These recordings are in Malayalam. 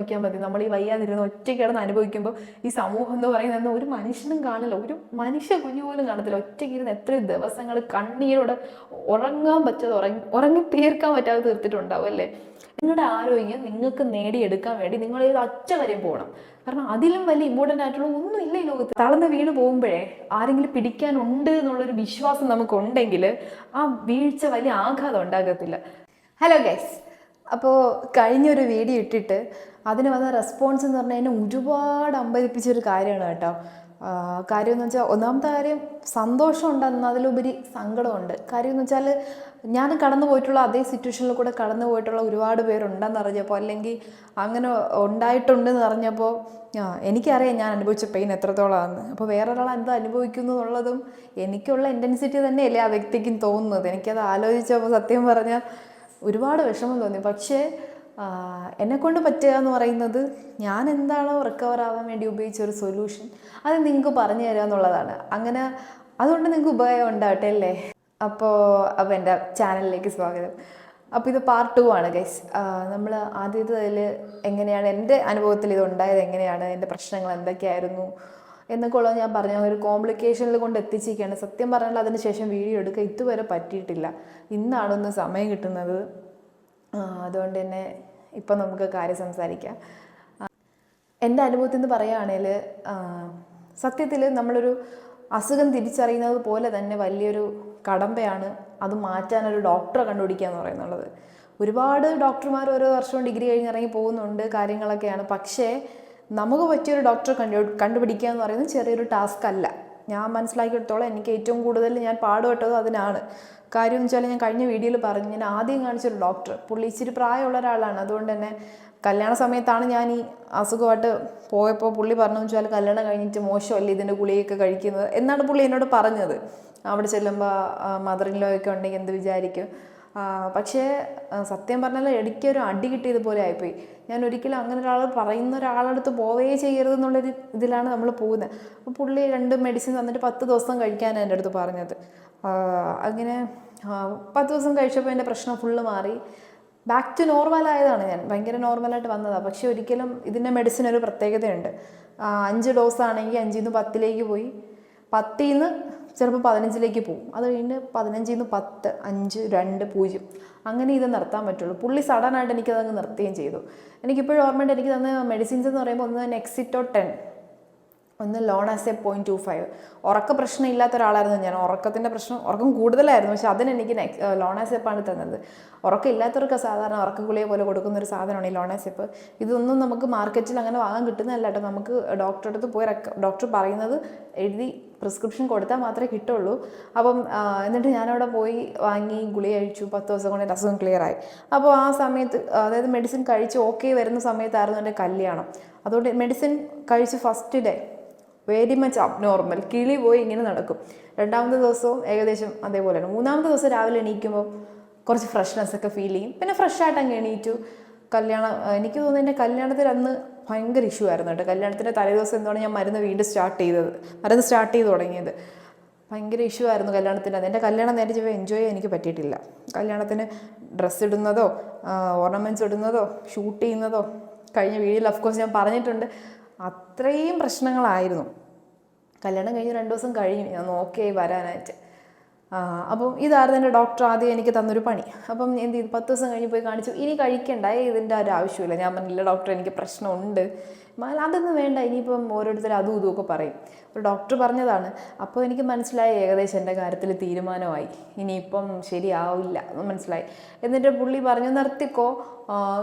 അനുഭവിക്കാൻ മതി. നമ്മൾ ഈ വയ്യാതിരുന്ന് ഒറ്റയ്ക്ക് കിടന്ന് അനുഭവിക്കുമ്പോൾ ഈ സമൂഹം എന്ന് പറയുന്നത് ഒരു മനുഷ്യനും കാണില്ല. ഒരു മനുഷ്യ കുഞ്ഞു പോലും കാണത്തില്ല. ഒറ്റയ്ക്ക് ഇരുന്ന് എത്ര ദിവസങ്ങൾ കണ്ണീരോടെ ഉറങ്ങാൻ പറ്റാതെ ഉറങ്ങി ഉറങ്ങി തീർക്കാൻ പറ്റാതെ തീർത്തിട്ടുണ്ടാവും അല്ലേ? നിങ്ങളുടെ ആരോഗ്യം നിങ്ങൾക്ക് നേടിയെടുക്കാൻ വേണ്ടി നിങ്ങൾ ഏത് അച്ഛ വരെ പോകണം. കാരണം അതിലും വലിയ ഇമ്പോർട്ടന്റ് ആയിട്ടുള്ള ഒന്നും ഇല്ല ഈ ലോകത്ത്. തളർന്ന് വീണ് പോകുമ്പോഴേ ആരെങ്കിലും പിടിക്കാനുണ്ട് എന്നുള്ളൊരു വിശ്വാസം നമുക്കുണ്ടെങ്കിൽ ആ വീഴ്ച വലിയ ആഘാതം ഉണ്ടാകത്തില്ല. ഹലോ ഗൈസ് അപ്പോൾ കഴിഞ്ഞൊരു വീഡിയോ ഇട്ടിട്ട് അതിന് വന്ന റെസ്പോൺസ് എന്ന് പറഞ്ഞാൽ എന്നെ ഒരുപാട് അമ്പരിപ്പിച്ചൊരു കാര്യമാണ് കേട്ടോ. കാര്യം എന്ന് വെച്ചാൽ ഒന്നാമത്തെ കാര്യം സന്തോഷമുണ്ട് എന്നതിലുപരി സങ്കടമുണ്ട്. കാര്യം എന്ന് വെച്ചാൽ ഞാൻ കടന്നു പോയിട്ടുള്ള അതേ സിറ്റുവേഷനിൽ കൂടെ കടന്നു പോയിട്ടുള്ള ഒരുപാട് പേരുണ്ടെന്ന് അറിഞ്ഞപ്പോൾ അല്ലെങ്കിൽ അങ്ങനെ ഉണ്ടായിട്ടുണ്ടെന്ന് അറിഞ്ഞപ്പോൾ എനിക്കറിയാം ഞാൻ അനുഭവിച്ച പെയിൻ എത്രത്തോളമാണെന്ന് അപ്പോൾ വേറൊരാൾ എന്താ അനുഭവിക്കുന്നു എന്നുള്ളതും എനിക്കുള്ള ഇന്റൻസിറ്റി തന്നെയല്ലേ ആ വ്യക്തിക്കും തോന്നുന്നത്. എനിക്കത് ആലോചിച്ചപ്പോൾ സത്യം പറഞ്ഞാൽ ഒരുപാട് വിഷമം തോന്നി. പക്ഷേ എന്നെ കൊണ്ട് പറ്റുക എന്ന് പറയുന്നത് ഞാൻ എന്താണോ റിക്കവർ ആവാൻ വേണ്ടി ഉപയോഗിച്ച ഒരു സൊല്യൂഷൻ അത് നിങ്ങൾക്ക് പറഞ്ഞു തരിക എന്നുള്ളതാണ്. അങ്ങനെ അതുകൊണ്ട് നിങ്ങൾക്ക് ഉപയോഗം ഉണ്ടാവട്ടെ അല്ലേ? അപ്പോൾ അപ്പോൾ എന്റെ ചാനലിലേക്ക് സ്വാഗതം. അപ്പോൾ ഇത് പാർട്ട് ടു ആണ് ഗൈസ് നമ്മൾ ആദ്യത്തേതിൽ എങ്ങനെയാണ് എന്റെ അനുഭവത്തിൽ ഇത് ഉണ്ടായത് എങ്ങനെയാണ് എന്റെ പ്രശ്നങ്ങൾ എന്തൊക്കെയായിരുന്നു എന്നൊക്കെ ഉള്ളത് ഞാൻ പറഞ്ഞ ഒരു കോംപ്ലിക്കേഷനിൽ കൊണ്ട് എത്തിച്ചിരിക്കുകയാണ്. സത്യം പറഞ്ഞാൽ അതിന് ശേഷം വീഡിയോ എടുക്കുക ഇതുവരെ പറ്റിയിട്ടില്ല. ഇന്നാണൊന്ന് സമയം കിട്ടുന്നത്. അതുകൊണ്ട് തന്നെ ഇപ്പം നമുക്ക് കാര്യം സംസാരിക്കാം. എന്റെ അനുഭവത്തിൽ നിന്ന് പറയുകയാണെങ്കിൽ സത്യത്തിൽ നമ്മളൊരു അസുഖം തിരിച്ചറിയുന്നത് പോലെ തന്നെ വലിയൊരു കടമ്പയാണ് അത് മാറ്റാനൊരു ഡോക്ടറെ കണ്ടുപിടിക്കുക എന്ന് പറയുന്നുള്ളത് ഒരുപാട് ഡോക്ടർമാർ ഓരോ വർഷവും ഡിഗ്രി കഴിഞ്ഞ് ഇറങ്ങി പോകുന്നുണ്ട് കാര്യങ്ങളൊക്കെയാണ്. പക്ഷേ നമുക്ക് പറ്റിയൊരു ഡോക്ടറെ കണ്ടു കണ്ടുപിടിക്കുക എന്ന് പറയുന്നത് ചെറിയൊരു ടാസ്ക് അല്ല. ഞാൻ മനസ്സിലാക്കിയെടുത്തോളം എനിക്ക് ഏറ്റവും കൂടുതൽ ഞാൻ പാടുപെട്ടത് അതിനാണ്. കാര്യം വെച്ചാൽ ഞാൻ കഴിഞ്ഞ വീഡിയോയിൽ പറഞ്ഞു ഞാൻ ആദ്യം കാണിച്ചൊരു ഡോക്ടർ. പുള്ളി ഇച്ചിരി പ്രായമുള്ള ഒരാളാണ്. അതുകൊണ്ട് തന്നെ കല്യാണ സമയത്താണ് ഞാൻ ഈ അസുഖമായിട്ട് പോയപ്പോൾ പുള്ളി പറഞ്ഞു വെച്ചാൽ കല്യാണം കഴിഞ്ഞിട്ട് മോശമല്ലേ ഇതിന്റെ ഗുളികയൊക്കെ കഴിക്കുന്നത്? എന്നാണ് പുള്ളി എന്നോട് പറഞ്ഞത്. അവിടെ ചെല്ലുമ്പോൾ മദറിൻ ഇൻ ലോ ഒക്കെ ഉണ്ടെങ്കിൽ എന്ത് വിചാരിക്കും? പക്ഷേ സത്യം പറഞ്ഞാൽ ഇടയ്ക്ക് ഒരു അടി കിട്ടിയതുപോലെ ആയിപ്പോയി. ഞാൻ ഒരിക്കലും അങ്ങനെ ഒരാൾ പറയുന്ന ഒരാളടുത്ത് പോവേ ചെയ്യരുത് എന്നുള്ളൊരു ഇതിലാണ് നമ്മൾ പോകുന്നത്. അപ്പോൾ പുള്ളി രണ്ട് മെഡിസിൻ തന്നിട്ട് പത്ത് ദിവസം കഴിക്കാനാണ് എന്റെ അടുത്ത് പറഞ്ഞത്. അങ്ങനെ പത്ത് ദിവസം കഴിച്ചപ്പോൾ എന്റെ പ്രശ്നം ഫുള്ള് മാറി. ബാക്ക് ടു നോർമൽ ആയതാണ് ഞാൻ. ഭയങ്കര നോർമലായിട്ട് വന്നതാണ് പക്ഷേ ഒരിക്കലും ഇതിന്റെ മെഡിസിൻ ഒരു പ്രത്യേകതയുണ്ട്. അഞ്ച് ഡോസ് ആണെങ്കിൽ അഞ്ചിൽ നിന്ന് പത്തിലേക്ക് പോയി. പത്തിൽ നിന്ന് ചിലപ്പോൾ പതിനഞ്ചിലേക്ക് പോകും. അത് കഴിഞ്ഞ് പതിനഞ്ചിൽ നിന്ന് പത്ത് അഞ്ച് രണ്ട് പൂജ്യം. അങ്ങനെ ഇത് നിർത്താൻ പറ്റുള്ളൂ. പുള്ളി സഡനായിട്ട് എനിക്കതങ്ങ് നിർത്തുകയും ചെയ്തു. എനിക്കിപ്പോഴും ഓർമ്മയുണ്ട് എനിക്ക് തന്ന മെഡിസിൻസ് എന്ന് പറയുമ്പോൾ ഒന്ന് നെക്സിറ്റോ ടെൻ ഒന്ന് Lonazep point two five ഉറക്ക പ്രശ്നം ഇല്ലാത്ത ഒരാളായിരുന്നു ഞാൻ. ഉറക്കത്തിന്റെ പ്രശ്നം ഉറക്കം കൂടുതലായിരുന്നു. പക്ഷെ അതിന് എനിക്ക് ലോൺ ആസ് എപ്പാണ് തന്നത്. ഉറക്കം ഇല്ലാത്തവർക്ക് സാധാരണ ഉറക്ക ഗുളിക പോലെ കൊടുക്കുന്ന ഒരു സാധനമാണ് ഈ ലോൺ ആസ് എപ്പ് ഇതൊന്നും നമുക്ക് മാർക്കറ്റിൽ അങ്ങനെ വാങ്ങാൻ കിട്ടുന്നതല്ല കേട്ടോ. നമുക്ക് ഡോക്ടറെ അടുത്ത് പോയി ഡോക്ടർ പറയുന്നത് എഴുതി പ്രിസ്ക്രിപ്ഷൻ കൊടുത്താൽ മാത്രമേ കിട്ടുള്ളൂ. അപ്പം എന്നിട്ട് ഞാനവിടെ പോയി വാങ്ങി ഗുളി കഴിച്ചു. പത്ത് ദിവസം കൊണ്ട് എന്റെ അസുഖം ക്ലിയർ ആയി. അപ്പോൾ ആ സമയത്ത് അതായത് മെഡിസിൻ കഴിച്ച് ഓക്കെ വരുന്ന സമയത്തായിരുന്നു എന്റെ കല്യാണം. അതുകൊണ്ട് മെഡിസിൻ കഴിച്ച് first day very much abnormal കിളി പോയി ഇങ്ങനെ നടക്കും. രണ്ടാമത്തെ ദിവസവും ഏകദേശം അതേപോലെയാണ് മൂന്നാമത്തെ ദിവസം രാവിലെ എണീക്കുമ്പോൾ കുറച്ച് ഫ്രഷ്നെസ് ഒക്കെ ഫീൽ ചെയ്യും. പിന്നെ ഫ്രഷ് ആയിട്ട് അങ്ങ് എണീറ്റു. കല്യാണം എനിക്ക് തോന്നുന്നു എന്റെ കല്യാണത്തിൽ അന്ന് ഭയങ്കര ഇഷ്യൂ ആയിരുന്നു കേട്ടോ. കല്യാണത്തിന്റെ തലേദിവസം എന്താണ് ഞാൻ മരുന്ന് വീണ്ടും സ്റ്റാർട്ട് ചെയ്തത്. മരുന്ന് സ്റ്റാർട്ട് ചെയ്ത് തുടങ്ങിയത്. ഭയങ്കര ഇഷ്യൂ ആയിരുന്നു കല്യാണത്തിന്റെ എന്റെ കല്യാണം നേരെ ചെയ്യുമ്പോൾ എൻജോയ് ചെയ്യാൻ എനിക്ക് പറ്റിയിട്ടില്ല. കല്യാണത്തിന് ഡ്രസ്സ് ഇടുന്നതോ ഓർണമെന്റ്സ് ഇടുന്നതോ ഷൂട്ട് ചെയ്യുന്നതോ കഴിഞ്ഞ വീഡിയോയിൽ കോഴ്സ് ഞാൻ പറഞ്ഞിട്ടുണ്ട്. അത്രയും പ്രശ്നങ്ങളായിരുന്നു. കല്യാണം കഴിഞ്ഞ് രണ്ട് ദിവസം കഴിഞ്ഞു ഞാൻ നോക്കിയായി വരാനായിട്ട്. അപ്പം ഇതായിരുന്നു എന്റെ ഡോക്ടർ ആദ്യം എനിക്ക് തന്നൊരു പണി. അപ്പം എന്ത് ചെയ്തു? പത്ത് ദിവസം കഴിഞ്ഞ് പോയി കാണിച്ചു. ഇനി കഴിക്കണ്ട. ഇതിന്റെ ഒരു ആവശ്യമില്ല ഞാൻ പറഞ്ഞില്ല ഡോക്ടർ എനിക്ക് പ്രശ്നമുണ്ട്. അതൊന്നും വേണ്ട. ഇനിയിപ്പം ഓരോരുത്തർ അതും ഇതും ഒക്കെ പറയും. ഒരു ഡോക്ടർ പറഞ്ഞതാണ്. അപ്പോൾ എനിക്ക് മനസ്സിലായി ഏകദേശം എന്റെ കാര്യത്തിൽ തീരുമാനമായി. ഇനിയിപ്പം ശരിയാവില്ല എന്ന് മനസ്സിലായി. എന്നിട്ട് പുള്ളി പറഞ്ഞു നിർത്തിക്കോ.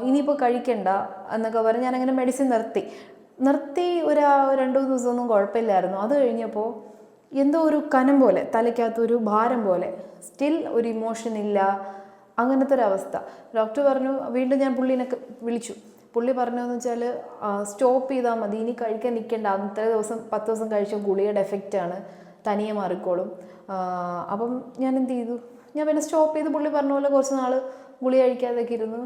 ഇനിയിപ്പോൾ കഴിക്കണ്ട എന്നൊക്കെ പറഞ്ഞ് ഞാനങ്ങനെ മെഡിസിൻ നിർത്തി. നിർത്തി ഒരു രണ്ട് മൂന്ന് ദിവസമൊന്നും കുഴപ്പമില്ലായിരുന്നു. അത് കഴിഞ്ഞപ്പോൾ എന്തോ ഒരു കനം പോലെ തലയ്ക്കകത്തൊരു ഭാരം പോലെ സ്റ്റിൽ ഒരു ഇമോഷൻ ഇല്ല അങ്ങനത്തെ ഒരു അവസ്ഥ. ഡോക്ടർ പറഞ്ഞു വീണ്ടും ഞാൻ പുള്ളീനെ വിളിച്ചു. പുള്ളി പറഞ്ഞതെന്ന് വെച്ചാൽ സ്റ്റോപ്പ് ചെയ്താൽ മതി ഇനി കഴിക്കാൻ നിൽക്കേണ്ട. അത്ര ദിവസം പത്ത് ദിവസം കഴിച്ച ഗുളിയുടെ എഫക്റ്റാണ് തനിയെ മാറിക്കോളും. അപ്പം ഞാൻ എന്ത് ചെയ്തു? ഞാൻ പിന്നെ സ്റ്റോപ്പ് ചെയ്ത് പുള്ളി പറഞ്ഞ പോലെ കുറച്ച് നാൾ ഗുളി കഴിക്കാതെയൊക്കെ ഇരുന്നു.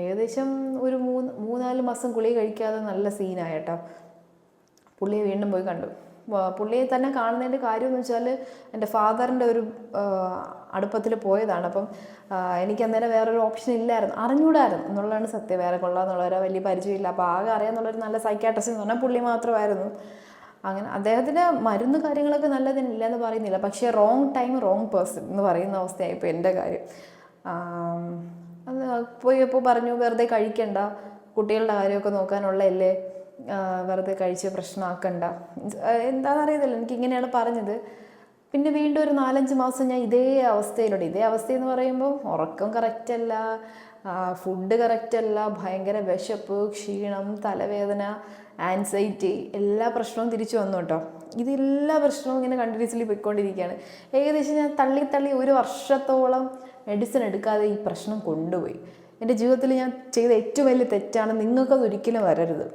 ഏകദേശം ഒരു മൂന്ന് മൂന്നാൽ മാസം ഗുളി കഴിക്കാതെ നല്ല സീനായിട്ടോ പുള്ളിയെ വീണ്ടും പോയി കണ്ടു. പുള്ളിയെ തന്നെ കാണുന്നതിന്റെ കാര്യം എന്ന് വെച്ചാൽ എന്റെ ഫാദറിന്റെ ഒരു അടുപ്പത്തിൽ പോയതാണ്. അപ്പം എനിക്ക് അന്നേരം വേറൊരു ഓപ്ഷൻ ഇല്ലായിരുന്നു. അറിഞ്ഞൂടായിരുന്നു. എന്നുള്ളതാണ് സത്യം. വേറെ കൊള്ളാന്നുള്ളവരെ വലിയ പരിചയമില്ല. അപ്പോൾ ആകെ അറിയാമെന്നുള്ളൊരു നല്ല സൈക്കാട്രിസ്റ്റ് എന്ന് പറഞ്ഞാൽ പുള്ളി മാത്രമായിരുന്നു. അങ്ങനെ അദ്ദേഹത്തിന് മരുന്ന് കാര്യങ്ങളൊക്കെ നല്ലതിനില്ല എന്ന് പറയുന്നില്ല. പക്ഷേ റോങ് ടൈം റോങ് പേഴ്സൺ എന്ന് പറയുന്ന അവസ്ഥയായി ഇപ്പോൾ എന്റെ കാര്യം. അത് പോയപ്പോൾ പറഞ്ഞു വെറുതെ കഴിക്കണ്ട. കുട്ടികളുടെ കാര്യമൊക്കെ നോക്കാനുള്ളതല്ലേ? വെറുതെ കഴിച്ച് പ്രശ്നമാക്കണ്ട. എന്താണെന്നറിയത്തില്ല എനിക്ക് ഇങ്ങനെയാണ് പറഞ്ഞത്. പിന്നെ വീണ്ടും ഒരു നാലഞ്ച് മാസം ഞാൻ ഇതേ അവസ്ഥയിലുണ്ട്. ഇതേ അവസ്ഥയെന്ന് പറയുമ്പോൾ ഉറക്കം കറക്റ്റല്ല ഫുഡ് കറക്റ്റല്ല ഭയങ്കര വിശപ്പ് ക്ഷീണം തലവേദന ആൻസൈറ്റി എല്ലാ പ്രശ്നവും തിരിച്ചു വന്നു കേട്ടോ. ഇതെല്ലാ പ്രശ്നവും ഇങ്ങനെ കണ്ടിന്യൂസ്ലി പോയിക്കൊണ്ടിരിക്കുകയാണ്. ഏകദേശം ഞാൻ തള്ളി തള്ളി ഒരു വർഷത്തോളം മെഡിസിൻ എടുക്കാതെ ഈ പ്രശ്നം കൊണ്ടുപോയി. എന്റെ ജീവിതത്തിൽ ഞാൻ ചെയ്ത ഏറ്റവും വലിയ തെറ്റാണ് നിങ്ങൾക്കത് ഒരിക്കലും വരരുത്.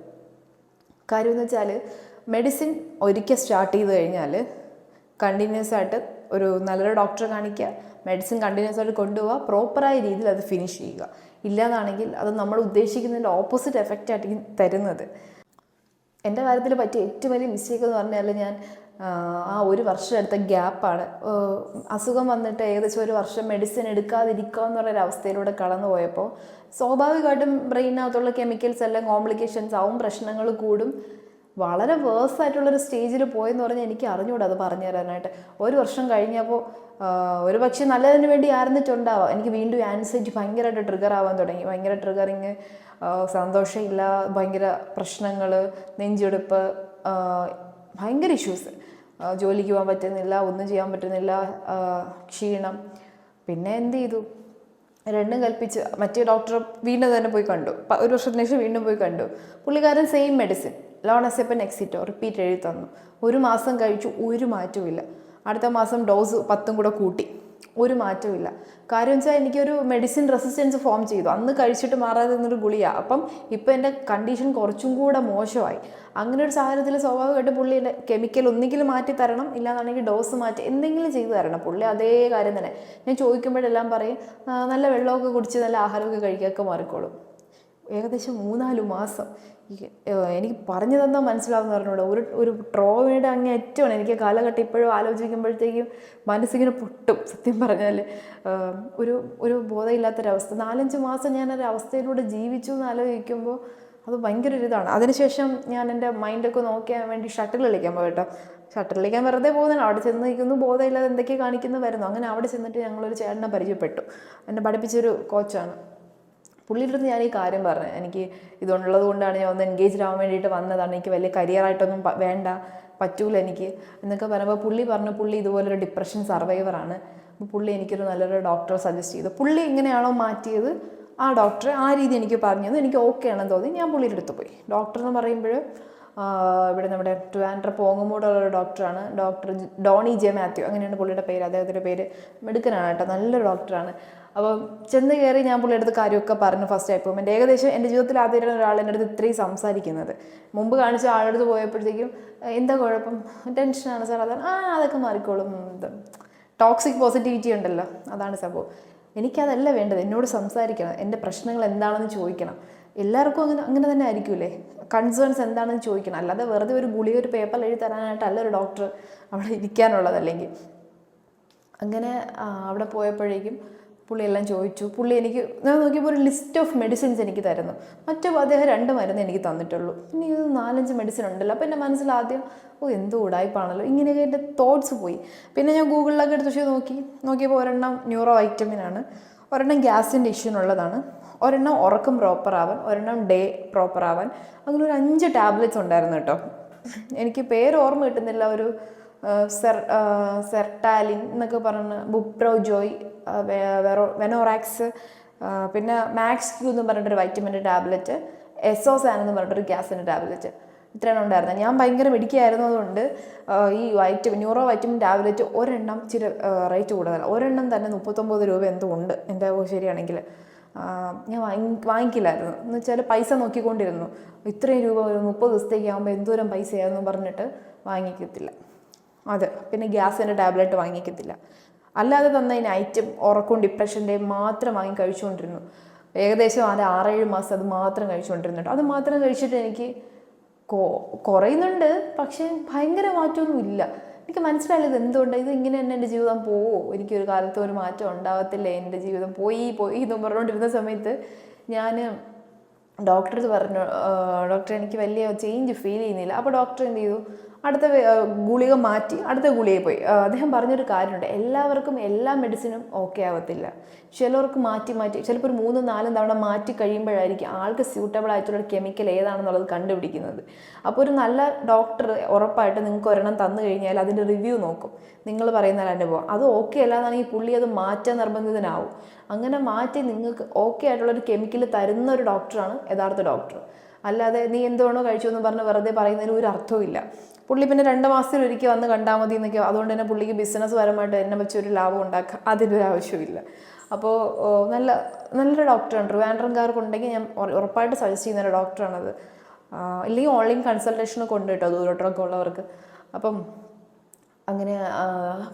കാര്യം എന്ന് വെച്ചാൽ മെഡിസിൻ ഒരിക്കൽ സ്റ്റാർട്ട് ചെയ്ത് കഴിഞ്ഞാൽ കണ്ടിന്യൂസ് ആയിട്ട് ഒരു നല്ലൊരു ഡോക്ടറെ കാണിക്കുക മെഡിസിൻ കണ്ടിന്യൂസ് ആയിട്ട് കൊണ്ടുപോവുക പ്രോപ്പറായ രീതിയിൽ അത് ഫിനിഷ് ചെയ്യുക. ഇല്ലാന്നാണെങ്കിൽ അത് നമ്മൾ ഉദ്ദേശിക്കുന്നതിന്റെ ഓപ്പോസിറ്റ് എഫക്റ്റ് തരുന്നത്. എന്റെ കാര്യത്തിൽ പറ്റിയ ഏറ്റവും വലിയ മിസ്റ്റേക്ക് എന്ന് പറഞ്ഞാൽ ഞാൻ ആ, ഒരു വർഷം എടുത്ത ഗ്യാപ്പാണ് അസുഖം വന്നിട്ട് ഏകദേശം ഒരു വർഷം മെഡിസിൻ എടുക്കാതിരിക്കുക എന്ന് പറഞ്ഞൊരു അവസ്ഥയിലൂടെ കടന്നു പോയപ്പോൾ സ്വാഭാവികമായിട്ടും ബ്രെയിനകത്തുള്ള കെമിക്കൽസ് എല്ലാം കോംപ്ലിക്കേഷൻസ് ആവും പ്രശ്നങ്ങൾ കൂടും. വളരെ വേഴ്സ് ആയിട്ടുള്ളൊരു സ്റ്റേജിൽ പോയെന്ന് പറഞ്ഞാൽ എനിക്ക് അറിഞ്ഞൂടാ അത് പറഞ്ഞു തരാനായിട്ട്. ഒരു വർഷം കഴിഞ്ഞപ്പോൾ ഒരു പക്ഷേ നല്ലതിന് വേണ്ടി ആയിരുന്നിട്ടുണ്ടാവാം. എനിക്ക് വീണ്ടും ആൻസൈറ്റി ഭയങ്കരമായിട്ട് ട്രിഗർ ആവാൻ തുടങ്ങി. ഭയങ്കര ട്രിഗറിങ് സന്തോഷമില്ല ഭയങ്കര പ്രശ്നങ്ങൾ നെഞ്ചെടുപ്പ് ഭയങ്കര ഇഷ്യൂസ് ജോലിക്ക് പോകാൻ പറ്റുന്നില്ല ഒന്നും ചെയ്യാൻ പറ്റുന്നില്ല ക്ഷീണം. പിന്നെ എന്ത് ചെയ്തു? രണ്ടും കൽപ്പിച്ച് മറ്റേ ഡോക്ടർ വീണ്ടും തന്നെ പോയി കണ്ടു. ഒരു വർഷത്തിന് ശേഷം വീണ്ടും പോയി കണ്ടു. പുള്ളിക്കാരൻ same medicine Lonazepam Nexito repeat എഴുതി തന്നു. ഒരു മാസം കഴിച്ചു ഒരു മാറ്റവും അടുത്ത മാസം ഡോസ് പത്തും കൂടെ കൂട്ടി. ഒരു മാറ്റവും ഇല്ല. കാര്യം വെച്ചാൽ എനിക്കൊരു മെഡിസിൻ റെസിസ്റ്റൻസ് ഫോം ചെയ്തു. അന്ന് കഴിച്ചിട്ട് മാറാതെ നിന്നൊരു ഗുളിയാണ് അപ്പം ഇപ്പം എന്റെ കണ്ടീഷൻ കുറച്ചും കൂടെ മോശമായി. അങ്ങനെ ഒരു സാഹചര്യത്തിൽ സ്വാഭാവികമായിട്ട് പുള്ളി എന്റെ കെമിക്കൽ ഒന്നെങ്കിലും മാറ്റി തരണം ഇല്ലാന്നുണ്ടെങ്കിൽ ഡോസ് മാറ്റി എന്തെങ്കിലും ചെയ്തു തരണം. പുള്ളി അതേ കാര്യം തന്നെ. ഞാൻ ചോദിക്കുമ്പോഴെല്ലാം പറയും നല്ല വെള്ളമൊക്കെ കുടിച്ച് നല്ല ആഹാരമൊക്കെ കഴിക്കുകയൊക്കെ മാറിക്കോളും. ഏകദേശം മൂന്നാൽ മാസം എനിക്ക് പറഞ്ഞു തന്നാൽ മനസ്സിലാവുന്ന പറഞ്ഞുകൂടെ. ഒരു ഒരു ട്രോമയുടെ അങ്ങേ ഏറ്റവും എനിക്ക് കാലഘട്ടം ഇപ്പോഴും ആലോചിക്കുമ്പോഴത്തേക്കും മനസ്സിങ്ങനെ പൊട്ടും. സത്യം പറഞ്ഞാൽ ഒരു ഒരു ബോധമില്ലാത്തൊരവസ്ഥ. നാലഞ്ച് മാസം ഞാൻ ഒരു അവസ്ഥയിലൂടെ ജീവിച്ചു എന്ന് ആലോചിക്കുമ്പോൾ അത് ഭയങ്കര ഒരു ഇതാണ്. അതിനുശേഷം ഞാൻ എന്റെ മൈൻഡൊക്കെ നോക്കിയാൻ വേണ്ടി ഷട്ടിൽ കളിക്കാൻ പോയിട്ടോ. ഷട്ടിൽ കളിക്കാൻ വെറുതെ പോകുന്നതാണ്. അവിടെ ചെന്ന് നിൽക്കുന്നു. ബോധമില്ലാതെ എന്തൊക്കെ കാണിക്കുന്നു വരുന്നു. അങ്ങനെ അവിടെ ചെന്നിട്ട് ഞങ്ങളൊരു ചേട്ടനെ പരിചയപ്പെട്ടു. എന്നെ പഠിപ്പിച്ചൊരു കോച്ചാണ് പുള്ളിയുടെ ഞാൻ ഈ കാര്യം പറഞ്ഞു. എനിക്ക് ഇതുള്ളത് കൊണ്ടാണ് ഞാൻ ഒന്ന് എൻഗേജ്ഡ് ആവാൻ വേണ്ടിയിട്ട് വന്നതാണ്. എനിക്ക് വലിയ കരിയറായിട്ടൊന്നും വേണ്ട. പറ്റൂല എനിക്ക് എന്നൊക്കെ പറയുമ്പോൾ പുള്ളി പറഞ്ഞു പുള്ളി ഇതുപോലൊരു ഡിപ്രഷൻ സർവൈവറാണ് അപ്പോൾ പുള്ളി എനിക്കൊരു നല്ലൊരു ഡോക്ടറെ സജസ്റ്റ് ചെയ്തു. പുള്ളി എങ്ങനെയാണോ മാറ്റിയത് ആ ഡോക്ടർ ആ രീതി എനിക്ക് പറഞ്ഞത് എനിക്ക് ഓക്കെ ആണെന്ന് തോന്നി. ഞാൻ പുള്ളിയുടെ അടുത്ത് പോയി. ഡോക്ടർ എന്ന് പറയുമ്പോൾ ഇവിടെ നമ്മുടെ ട്രിവാൻഡ്ര പോങ്ങുമൂടുള്ള ഒരു ഡോക്ടറാണ് ഡോക്ടർ ഡോണി ജെ മാത്യു. അങ്ങനെയാണ് പുള്ളിയുടെ പേര്. അദ്ദേഹത്തിന്റെ പേര് മെടുക്കനാണ് കേട്ടോ. നല്ലൊരു ഡോക്ടറാണ് അപ്പോൾ ചെന്ന് കയറി ഞാൻ പുള്ളിയുടെ അടുത്ത് കാര്യമൊക്കെ പറഞ്ഞു ഫസ്റ്റ് അപ്പോയിൻമെന്റ് ഏകദേശം എന്റെ ജീവിതത്തിൽ ആദ്യമായിട്ടാണ് ഒരാൾ എന്റെ അടുത്ത് ഇത്രയും സംസാരിക്കുന്നത്. മുമ്പ് കാണിച്ച ആളുടെ അടുത്ത് പോയപ്പോഴത്തേക്കും എന്താ കുഴപ്പം? ടെൻഷനാണ് സാർ അതാണ്. ആ അതൊക്കെ മാറിക്കോളും. ടോക്സിക് പോസിറ്റിവിറ്റി ഉണ്ടല്ലോ. അതാണ് സംഭവം. എനിക്കതല്ല വേണ്ടത്. എന്നോട് സംസാരിക്കണം. എന്റെ പ്രശ്നങ്ങൾ എന്താണെന്ന് ചോദിക്കണം. എല്ലാവർക്കും അങ്ങനെ അങ്ങനെ തന്നെ ആയിരിക്കൂലേ? കൺസേൺസ് എന്താണെന്ന് ചോദിക്കണം. അല്ലാതെ വെറുതെ ഒരു ഗുളിക ഒരു പേപ്പർ എഴുതി തരാനായിട്ടല്ല ഒരു ഡോക്ടർ അവിടെ ഇരിക്കാനുള്ളതല്ലെങ്കിൽ അങ്ങനെ അവിടെ പോയപ്പോഴേക്കും പുള്ളി എല്ലാം ചോദിച്ചു. പുള്ളി എനിക്ക് ഞാൻ നോക്കിയപ്പോൾ ഒരു ലിസ്റ്റ് ഓഫ് മെഡിസിൻസ് എനിക്ക് തരുന്നു. മറ്റു അദ്ദേഹം രണ്ട് മരുന്ന് എനിക്ക് തന്നിട്ടുള്ളൂ. ഇനി ഇത് നാലഞ്ച് മെഡിസിൻ ഉണ്ടല്ലോ. അപ്പോൾ എന്റെ മനസ്സിൽ ആദ്യം ഓ എന്തോ ഉടായ്പാണല്ലോ. ഇങ്ങനെയൊക്കെ എന്റെ തോട്ട്സ് പോയി. പിന്നെ ഞാൻ ഗൂഗിളിലൊക്കെ എടുത്ത് പക്ഷേ നോക്കി. നോക്കിയപ്പോൾ ഒരെണ്ണം ന്യൂറോ വൈറ്റമിനാണ് ഒരെണ്ണം ഗ്യാസിന്റെ ഇഷ്യൂനുള്ളതാണ് ഒരെണ്ണം ഉറക്കം പ്രോപ്പർ ആവാൻ ഒരെണ്ണം ഡേ പ്രോപ്പർ ആവാൻ. അങ്ങനെ ഒരു അഞ്ച് ടാബ്ലറ്റ്സ് ഉണ്ടായിരുന്നു കേട്ടോ. എനിക്ക് പേര് ഓർമ്മ കിട്ടുന്നില്ല. ഒരു സെർ സെർട്ടാലിൻ എന്നൊക്കെ പറഞ്ഞ് ബുപ്രോജോയ് വെറോ- വെനോറാക്സ് പിന്നെ മാക്സ് ക്യൂ എന്ന് പറഞ്ഞിട്ടൊരു വൈറ്റമിന്റെ ടാബ്ലറ്റ് എസോസാൻ എന്ന് പറഞ്ഞിട്ടൊരു ഗ്യാസിന്റെ ടാബ്ലറ്റ് ഇത്രയാണ് ഉണ്ടായിരുന്നത് ഞാൻ ഭയങ്കര മെഡിക്കായിരുന്നതുകൊണ്ട് ഈ വൈറ്റമിൻ ന്യൂറോ വൈറ്റമിൻ ടാബ്ലറ്റ് ഒരെണ്ണം ചില റേറ്റ് കൂടുതലാണ് ഒരെണ്ണം തന്നെ മുപ്പത്തൊമ്പത് രൂപ എന്തോ ഉണ്ട്. എന്റെ ശരിയാണെങ്കിൽ. ഞാൻ വാങ്ങി വാങ്ങിക്കില്ലായിരുന്നു. എന്ന് വെച്ചാൽ പൈസ നോക്കിക്കൊണ്ടിരുന്നു. ഇത്രയും രൂപ ഒരു മുപ്പത് ദിവസത്തേക്ക് ആകുമ്പോൾ എന്തോരം പൈസയാണെന്ന് പറഞ്ഞിട്ട് വാങ്ങിക്കത്തില്ല. അത്. പിന്നെ ഗ്യാസിന്റെ ടാബ്ലറ്റ് വാങ്ങിക്കത്തില്ല. അല്ലാതെ തന്ന ഈ നൈറ്റും ഉറക്കവും ഡിപ്രഷന്റെയും മാത്രം വാങ്ങി കഴിച്ചുകൊണ്ടിരുന്നു. ഏകദേശം അത് ആറേഴ് മാസം അത് മാത്രം കഴിച്ചുകൊണ്ടിരുന്നു കേട്ടോ. അത് മാത്രം കഴിച്ചിട്ട് എനിക്ക് കുറയുന്നുണ്ട്. പക്ഷേ ഭയങ്കര മാറ്റമൊന്നും ഇല്ല. എനിക്ക് മനസ്സിലായില്ല ഇത് എന്തുകൊണ്ടാണ് ഇത് ഇങ്ങനെ തന്നെ എന്റെ ജീവിതം പോവോ? എനിക്കൊരു കാലത്ത് ഒരു മാറ്റം ഉണ്ടാകത്തില്ല എന്റെ ജീവിതം പോയി പോയി എന്ന് പറഞ്ഞുകൊണ്ടിരുന്ന സമയത്ത് ഞാൻ ഡോക്ടർ പറഞ്ഞു ഡോക്ടർ എനിക്ക് വലിയ ചേഞ്ച് ഫീൽ ചെയ്യുന്നില്ല. അപ്പോൾ ഡോക്ടർ എന്ത് ചെയ്തു? അടുത്ത ഗുളിക മാറ്റി അടുത്ത ഗുളികയിൽ പോയി. അദ്ദേഹം പറഞ്ഞൊരു കാര്യമുണ്ട്. എല്ലാവർക്കും എല്ലാ മെഡിസിനും ഓക്കെ ആവത്തില്ല. ചിലർക്ക് മാറ്റി മാറ്റി ചിലപ്പോൾ ഒരു മൂന്നും നാലും തവണ മാറ്റി കഴിയുമ്പോഴായിരിക്കും ആൾക്ക് സ്യൂട്ടബിൾ ആയിട്ടുള്ള കെമിക്കൽ ഏതാണെന്നുള്ളത് കണ്ടുപിടിക്കുന്നത്. അപ്പോൾ ഒരു നല്ല ഡോക്ടർ ഉറപ്പായിട്ട് നിങ്ങൾക്ക് ഒരെണ്ണം തന്നു കഴിഞ്ഞാൽ അതിന്റെ റിവ്യൂ നോക്കും. നിങ്ങൾ പറയുന്ന അനുഭവം. അത് ഓക്കെ അല്ലാന്നാണെങ്കിൽ പുള്ളി അത് മാറ്റാൻ നിർബന്ധിതനാവും. അങ്ങനെ മാറ്റി നിങ്ങൾക്ക് ഓക്കെ ആയിട്ടുള്ളൊരു കെമിക്കൽ തരുന്ന ഒരു ഡോക്ടറാണ് യഥാർത്ഥ ഡോക്ടർ അല്ലാതെ നീ എന്തുവാണോ കഴിച്ചു എന്ന് പറഞ്ഞ് വെറുതെ പറയുന്നതിന് ഒരു അർത്ഥവും പുള്ളി പിന്നെ രണ്ട് മാസത്തിൽ ഒരിക്കൽ വന്ന് കണ്ടാൽ മതി എന്നൊക്കെ അതുകൊണ്ട് തന്നെ പുള്ളിക്ക് ബിസിനസ് പരമായിട്ട് എന്നെ വെച്ച് ഒരു ലാഭം ഉണ്ടാക്കുക അതിന്റെ ആവശ്യമില്ല അപ്പോൾ നല്ല നല്ലൊരു ഡോക്ടറാണ് ട്രിവാൻഡ്രംകാർക്കുണ്ടെങ്കിൽ ഞാൻ ഉറപ്പായിട്ട് സജസ്റ്റ് ചെയ്യുന്ന ഒരു ഡോക്ടറാണത് ഇല്ലെങ്കിൽ ഓൺലൈൻ കൺസൾട്ടേഷൻ കൊണ്ട് കേട്ടോ ദൂരോട്ടൊക്കെ ഉള്ളവർക്ക്. അപ്പം അങ്ങനെ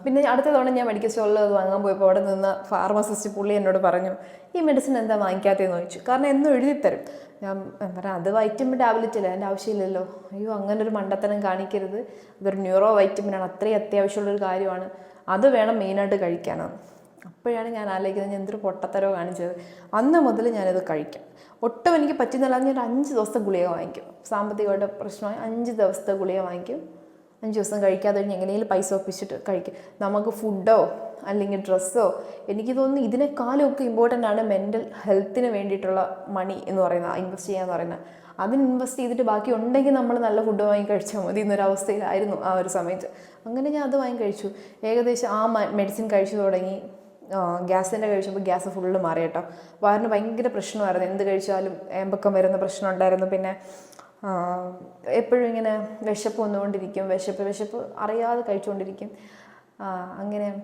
പിന്നെ അടുത്ത തവണ ഞാൻ മെഡിക്കൽ സ്റ്റോറിൽ അത് വാങ്ങാൻ പോയപ്പോൾ അവിടെ നിന്ന് ഫാർമസിസ്റ്റ് പുള്ളി എന്നോട് പറഞ്ഞു ഈ മെഡിസിൻ എന്താ വാങ്ങിക്കാത്തതെന്ന് ചോദിച്ചു. കാരണം എന്നും എഴുതി തരും ഞാൻ പറഞ്ഞു അത് വൈറ്റമിൻ ടാബ്ലറ്റ് അല്ലേ അതിന്റെ ആവശ്യമില്ലല്ലോ. അയ്യോ അങ്ങനെ ഒരു മണ്ടത്തനം കാണിക്കരുത് അതൊരു ന്യൂറോ വൈറ്റമിനാണ് അത്രയും അത്യാവശ്യമുള്ളൊരു കാര്യമാണ്. അത് വേണം മെയിനായിട്ട് കഴിക്കാനാണ് അപ്പോഴാണ് ഞാൻ ആലോചിക്കുന്നത് ഞാൻ എന്തൊരു പൊട്ടത്തരോ കാണിച്ചത്. അന്ന് മുതൽ ഞാനിത് കഴിക്കാം. ഒട്ടും എനിക്ക് പറ്റുന്നില്ല ഞാൻ ഒരു അഞ്ച് ദിവസത്തെ ഗുളിക വാങ്ങിക്കും. സാമ്പത്തികമായിട്ട് പ്രശ്നമായി അഞ്ച് ദിവസത്തെ ഗുളിക വാങ്ങിക്കും. അഞ്ച് ദിവസം കഴിക്കാതെ കഴിഞ്ഞ് എങ്ങനെയെങ്കിലും പൈസ ഒപ്പിച്ചിട്ട് കഴിക്കും. നമുക്ക് ഫുഡോ അല്ലെങ്കിൽ ഡ്രസ്സോ എനിക്ക് തോന്നുന്നു ഇതിനേക്കാളും ഒക്കെ ഇമ്പോർട്ടന്റ് ആണ് മെന്റൽ ഹെൽത്തിന് വേണ്ടിയിട്ടുള്ള മണി എന്ന് പറയുന്നത് ഇൻവെസ്റ്റ് ചെയ്യാന്ന് പറയുന്നത്. അതിന് ഇൻവെസ്റ്റ് ചെയ്തിട്ട് ബാക്കി ഉണ്ടെങ്കിൽ നമ്മൾ നല്ല ഫുഡ് വാങ്ങി കഴിച്ചാൽ മതി എന്നൊരവസ്ഥയിലായിരുന്നു ആ ഒരു സമയത്ത്. അങ്ങനെ ഞാൻ അത് വാങ്ങി കഴിച്ചു. ഏകദേശം ആ മെഡിസിൻ കഴിച്ചു തുടങ്ങി. ഗ്യാസിന്റെ കഴിച്ചപ്പോൾ ഗ്യാസ് ഫുള്ള് മാറി കേട്ടോ. വയറിന് ഭയങ്കര പ്രശ്നമായിരുന്നു. എന്ത് കഴിച്ചാലും ഏമ്പക്കം വരുന്ന പ്രശ്നം ഉണ്ടായിരുന്നു. പിന്നെ എപ്പോഴും ഇങ്ങനെ വിശപ്പ് വന്നുകൊണ്ടിരിക്കും. വിശപ്പ് വിശപ്പ് അറിയാതെ കഴിച്ചുകൊണ്ടിരിക്കും. അങ്ങനെ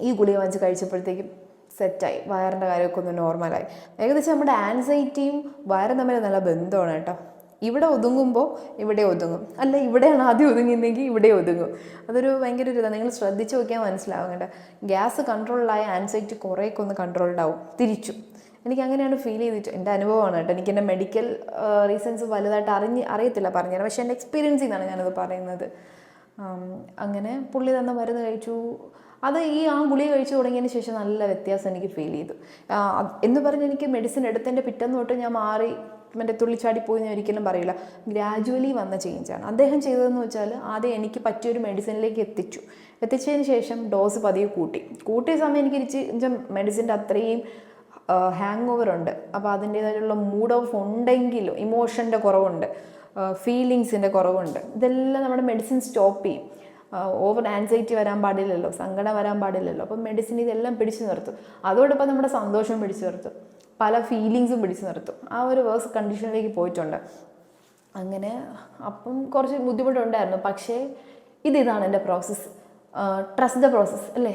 ഈ ഗുളിക വാങ്ങിച്ച് കഴിച്ചപ്പോഴത്തേക്കും സെറ്റായി. വയറിന്റെ കാര്യമൊക്കെ ഒന്ന് നോർമലായി. ഏകദേശം നമ്മുടെ ആൻസൈറ്റിയും വയറും തമ്മിൽ നല്ല ബന്ധമാണ് കേട്ടോ. ഇവിടെ ഒതുങ്ങുമ്പോൾ ഇവിടെ ഒതുങ്ങും. അല്ല ഇവിടെയാണ് ആദ്യം ഒതുങ്ങുന്നതെങ്കിൽ ഇവിടെ ഒതുങ്ങും. അതൊരു ഭയങ്കര ഒരു ഇതാണ്. നിങ്ങൾ ശ്രദ്ധിച്ച് നോക്കിയാൽ മനസ്സിലാവും കേട്ടോ. ഗ്യാസ് കൺട്രോളിലായ ആൻസൈറ്റി കുറേയൊക്കെ ഒന്ന് കൺട്രോൾഡ് ആവും. തിരിച്ചു. എനിക്ക് അങ്ങനെയാണ് ഫീൽ ചെയ്തിട്ട് എന്റെ അനുഭവമാണ് കേട്ടോ. എനിക്ക് എന്റെ മെഡിക്കൽ റീസൺസ് വലുതായിട്ട് അറിഞ്ഞ് അറിയത്തില്ല പറഞ്ഞുതരാം. പക്ഷേ എന്റെ എക്സ്പീരിയൻസിൽ നിന്നാണ് ഞാനത് പറയുന്നത്. അങ്ങനെ പുള്ളി തന്ന മരുന്ന് കഴിച്ചു. അത് ഈ ആ ഗുളിക കഴിച്ചു തുടങ്ങിയതിന് ശേഷം നല്ല വ്യത്യാസം എനിക്ക് ഫീൽ ചെയ്തു. എന്ന് പറഞ്ഞ് എനിക്ക് മെഡിസിൻ എടുത്തതിന്റെ പിറ്റേന്ന് തൊട്ട് ഞാൻ മാറി മറ്റേ തുള്ളിച്ചാടി പോയി ഞാൻ ഒരിക്കലും പറയില്ല. ഗ്രാജുവലി വന്ന ചേഞ്ചാണ് അദ്ദേഹം ചെയ്തതെന്ന് വെച്ചാൽ ആദ്യം എനിക്ക് പറ്റിയൊരു മെഡിസിനിലേക്ക് എത്തിച്ചു. എത്തിച്ചതിന് ശേഷം ഡോസ് പതിയെ കൂട്ടി. കൂട്ടിയ സമയം എനിക്ക് ഇരിച്ച് മെഡിസിന്റെ അത്രയും ഹാങ് ഓവർ ഉണ്ട്. അപ്പോൾ അതിന്റേതായിട്ടുള്ള മൂഡ് ഓഫ് ഉണ്ടെങ്കിലും ഇമോഷന്റെ കുറവുണ്ട്. ഫീലിങ്സിന്റെ കുറവുണ്ട്. ഇതെല്ലാം നമ്മുടെ മെഡിസിൻ സ്റ്റോപ്പ് ചെയ്യും. ഓവർ ആൻസൈറ്റി വരാൻ പാടില്ലല്ലോ സങ്കടം വരാൻ പാടില്ലല്ലോ. അപ്പോൾ മെഡിസിൻ ഇതെല്ലാം പിടിച്ചു നിർത്തും. അതോടൊപ്പം നമ്മുടെ സന്തോഷം പിടിച്ചു നിർത്തും. പല ഫീലിങ്സും പിടിച്ചു നിർത്തും. ആ ഒരു വേഴ്സ് കണ്ടീഷനിലേക്ക് പോയിട്ടുണ്ട്. അങ്ങനെ അപ്പം കുറച്ച് ബുദ്ധിമുട്ടുണ്ടായിരുന്നു. പക്ഷേ ഇത് ഇതാണ് എന്റെ പ്രോസസ്സ് ട്രസ്റ്റ് ദ പ്രോസസ്സ് അല്ലേ?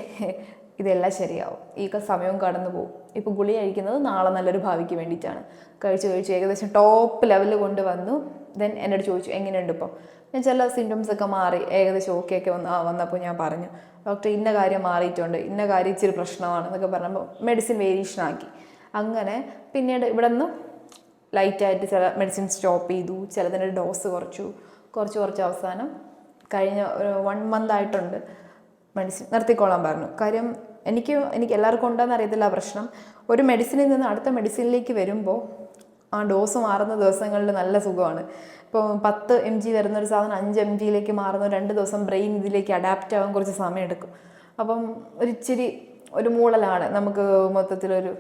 ഇതെല്ലാം ശരിയാവും. ഈ സമയവും കടന്നു പോകും. ഇപ്പോൾ ഗുളി കഴിക്കുന്നത് നാളെ നല്ലൊരു ഭാവിക്ക് വേണ്ടിയിട്ടാണ്. കഴിച്ച് കഴിച്ച് ഏകദേശം ടോപ്പ് ലെവലിൽ കൊണ്ടുവന്നു ദെൻ എന്നോട് ചോദിച്ചു എങ്ങനെയുണ്ട് ഇപ്പോൾ ഞാൻ ചില സിംറ്റംസ് ഒക്കെ മാറി. ഏകദേശം ഓക്കെ ഒക്കെ വന്ന് വന്നപ്പോൾ ഞാൻ പറഞ്ഞു ഡോക്ടർ ഇന്ന കാര്യം മാറിയിട്ടുണ്ട്. ഇന്ന കാര്യം ഇച്ചിരി പ്രശ്നമാണ് എന്നൊക്കെ പറഞ്ഞപ്പോൾ മെഡിസിൻ വേരിയേഷൻ ആക്കി. അങ്ങനെ പിന്നീട് ഇവിടെ നിന്ന് ലൈറ്റായിട്ട് ചില മെഡിസിൻ സ്റ്റോപ്പ് ചെയ്തു. ചിലതിന്റെ ഡോസ് കുറച്ചു. കുറച്ച് കുറച്ച് അവസാനം കഴിഞ്ഞ വൺ മന്ത് ആയിട്ടുണ്ട്. മെഡിസിൻ നിർത്തിക്കോളാൻ പറഞ്ഞു. കാര്യം എനിക്ക് എനിക്ക് എല്ലാവർക്കും ഉണ്ടോയെന്ന് അറിയത്തില്ല പ്രശ്നം. ഒരു മെഡിസിനിൽ നിന്ന് അടുത്ത മെഡിസിനിലേക്ക് വരുമ്പോൾ ആ ഡോസ് മാറുന്ന ദിവസങ്ങളിൽ നല്ല സുഖമാണ്. ഇപ്പോൾ പത്ത് എം ജി വരുന്ന ഒരു സാധനം അഞ്ച് എം ജിയിലേക്ക് മാറുന്ന രണ്ട് ദിവസം ബ്രെയിൻ ഇതിലേക്ക് അഡാപ്റ്റ് ആവാൻ കുറച്ച് സമയമെടുക്കും. അപ്പം ഒരു ഇച്ചിരി ഒരു മൂളലാണ്. നമുക്ക് മൊത്തത്തിലൊരു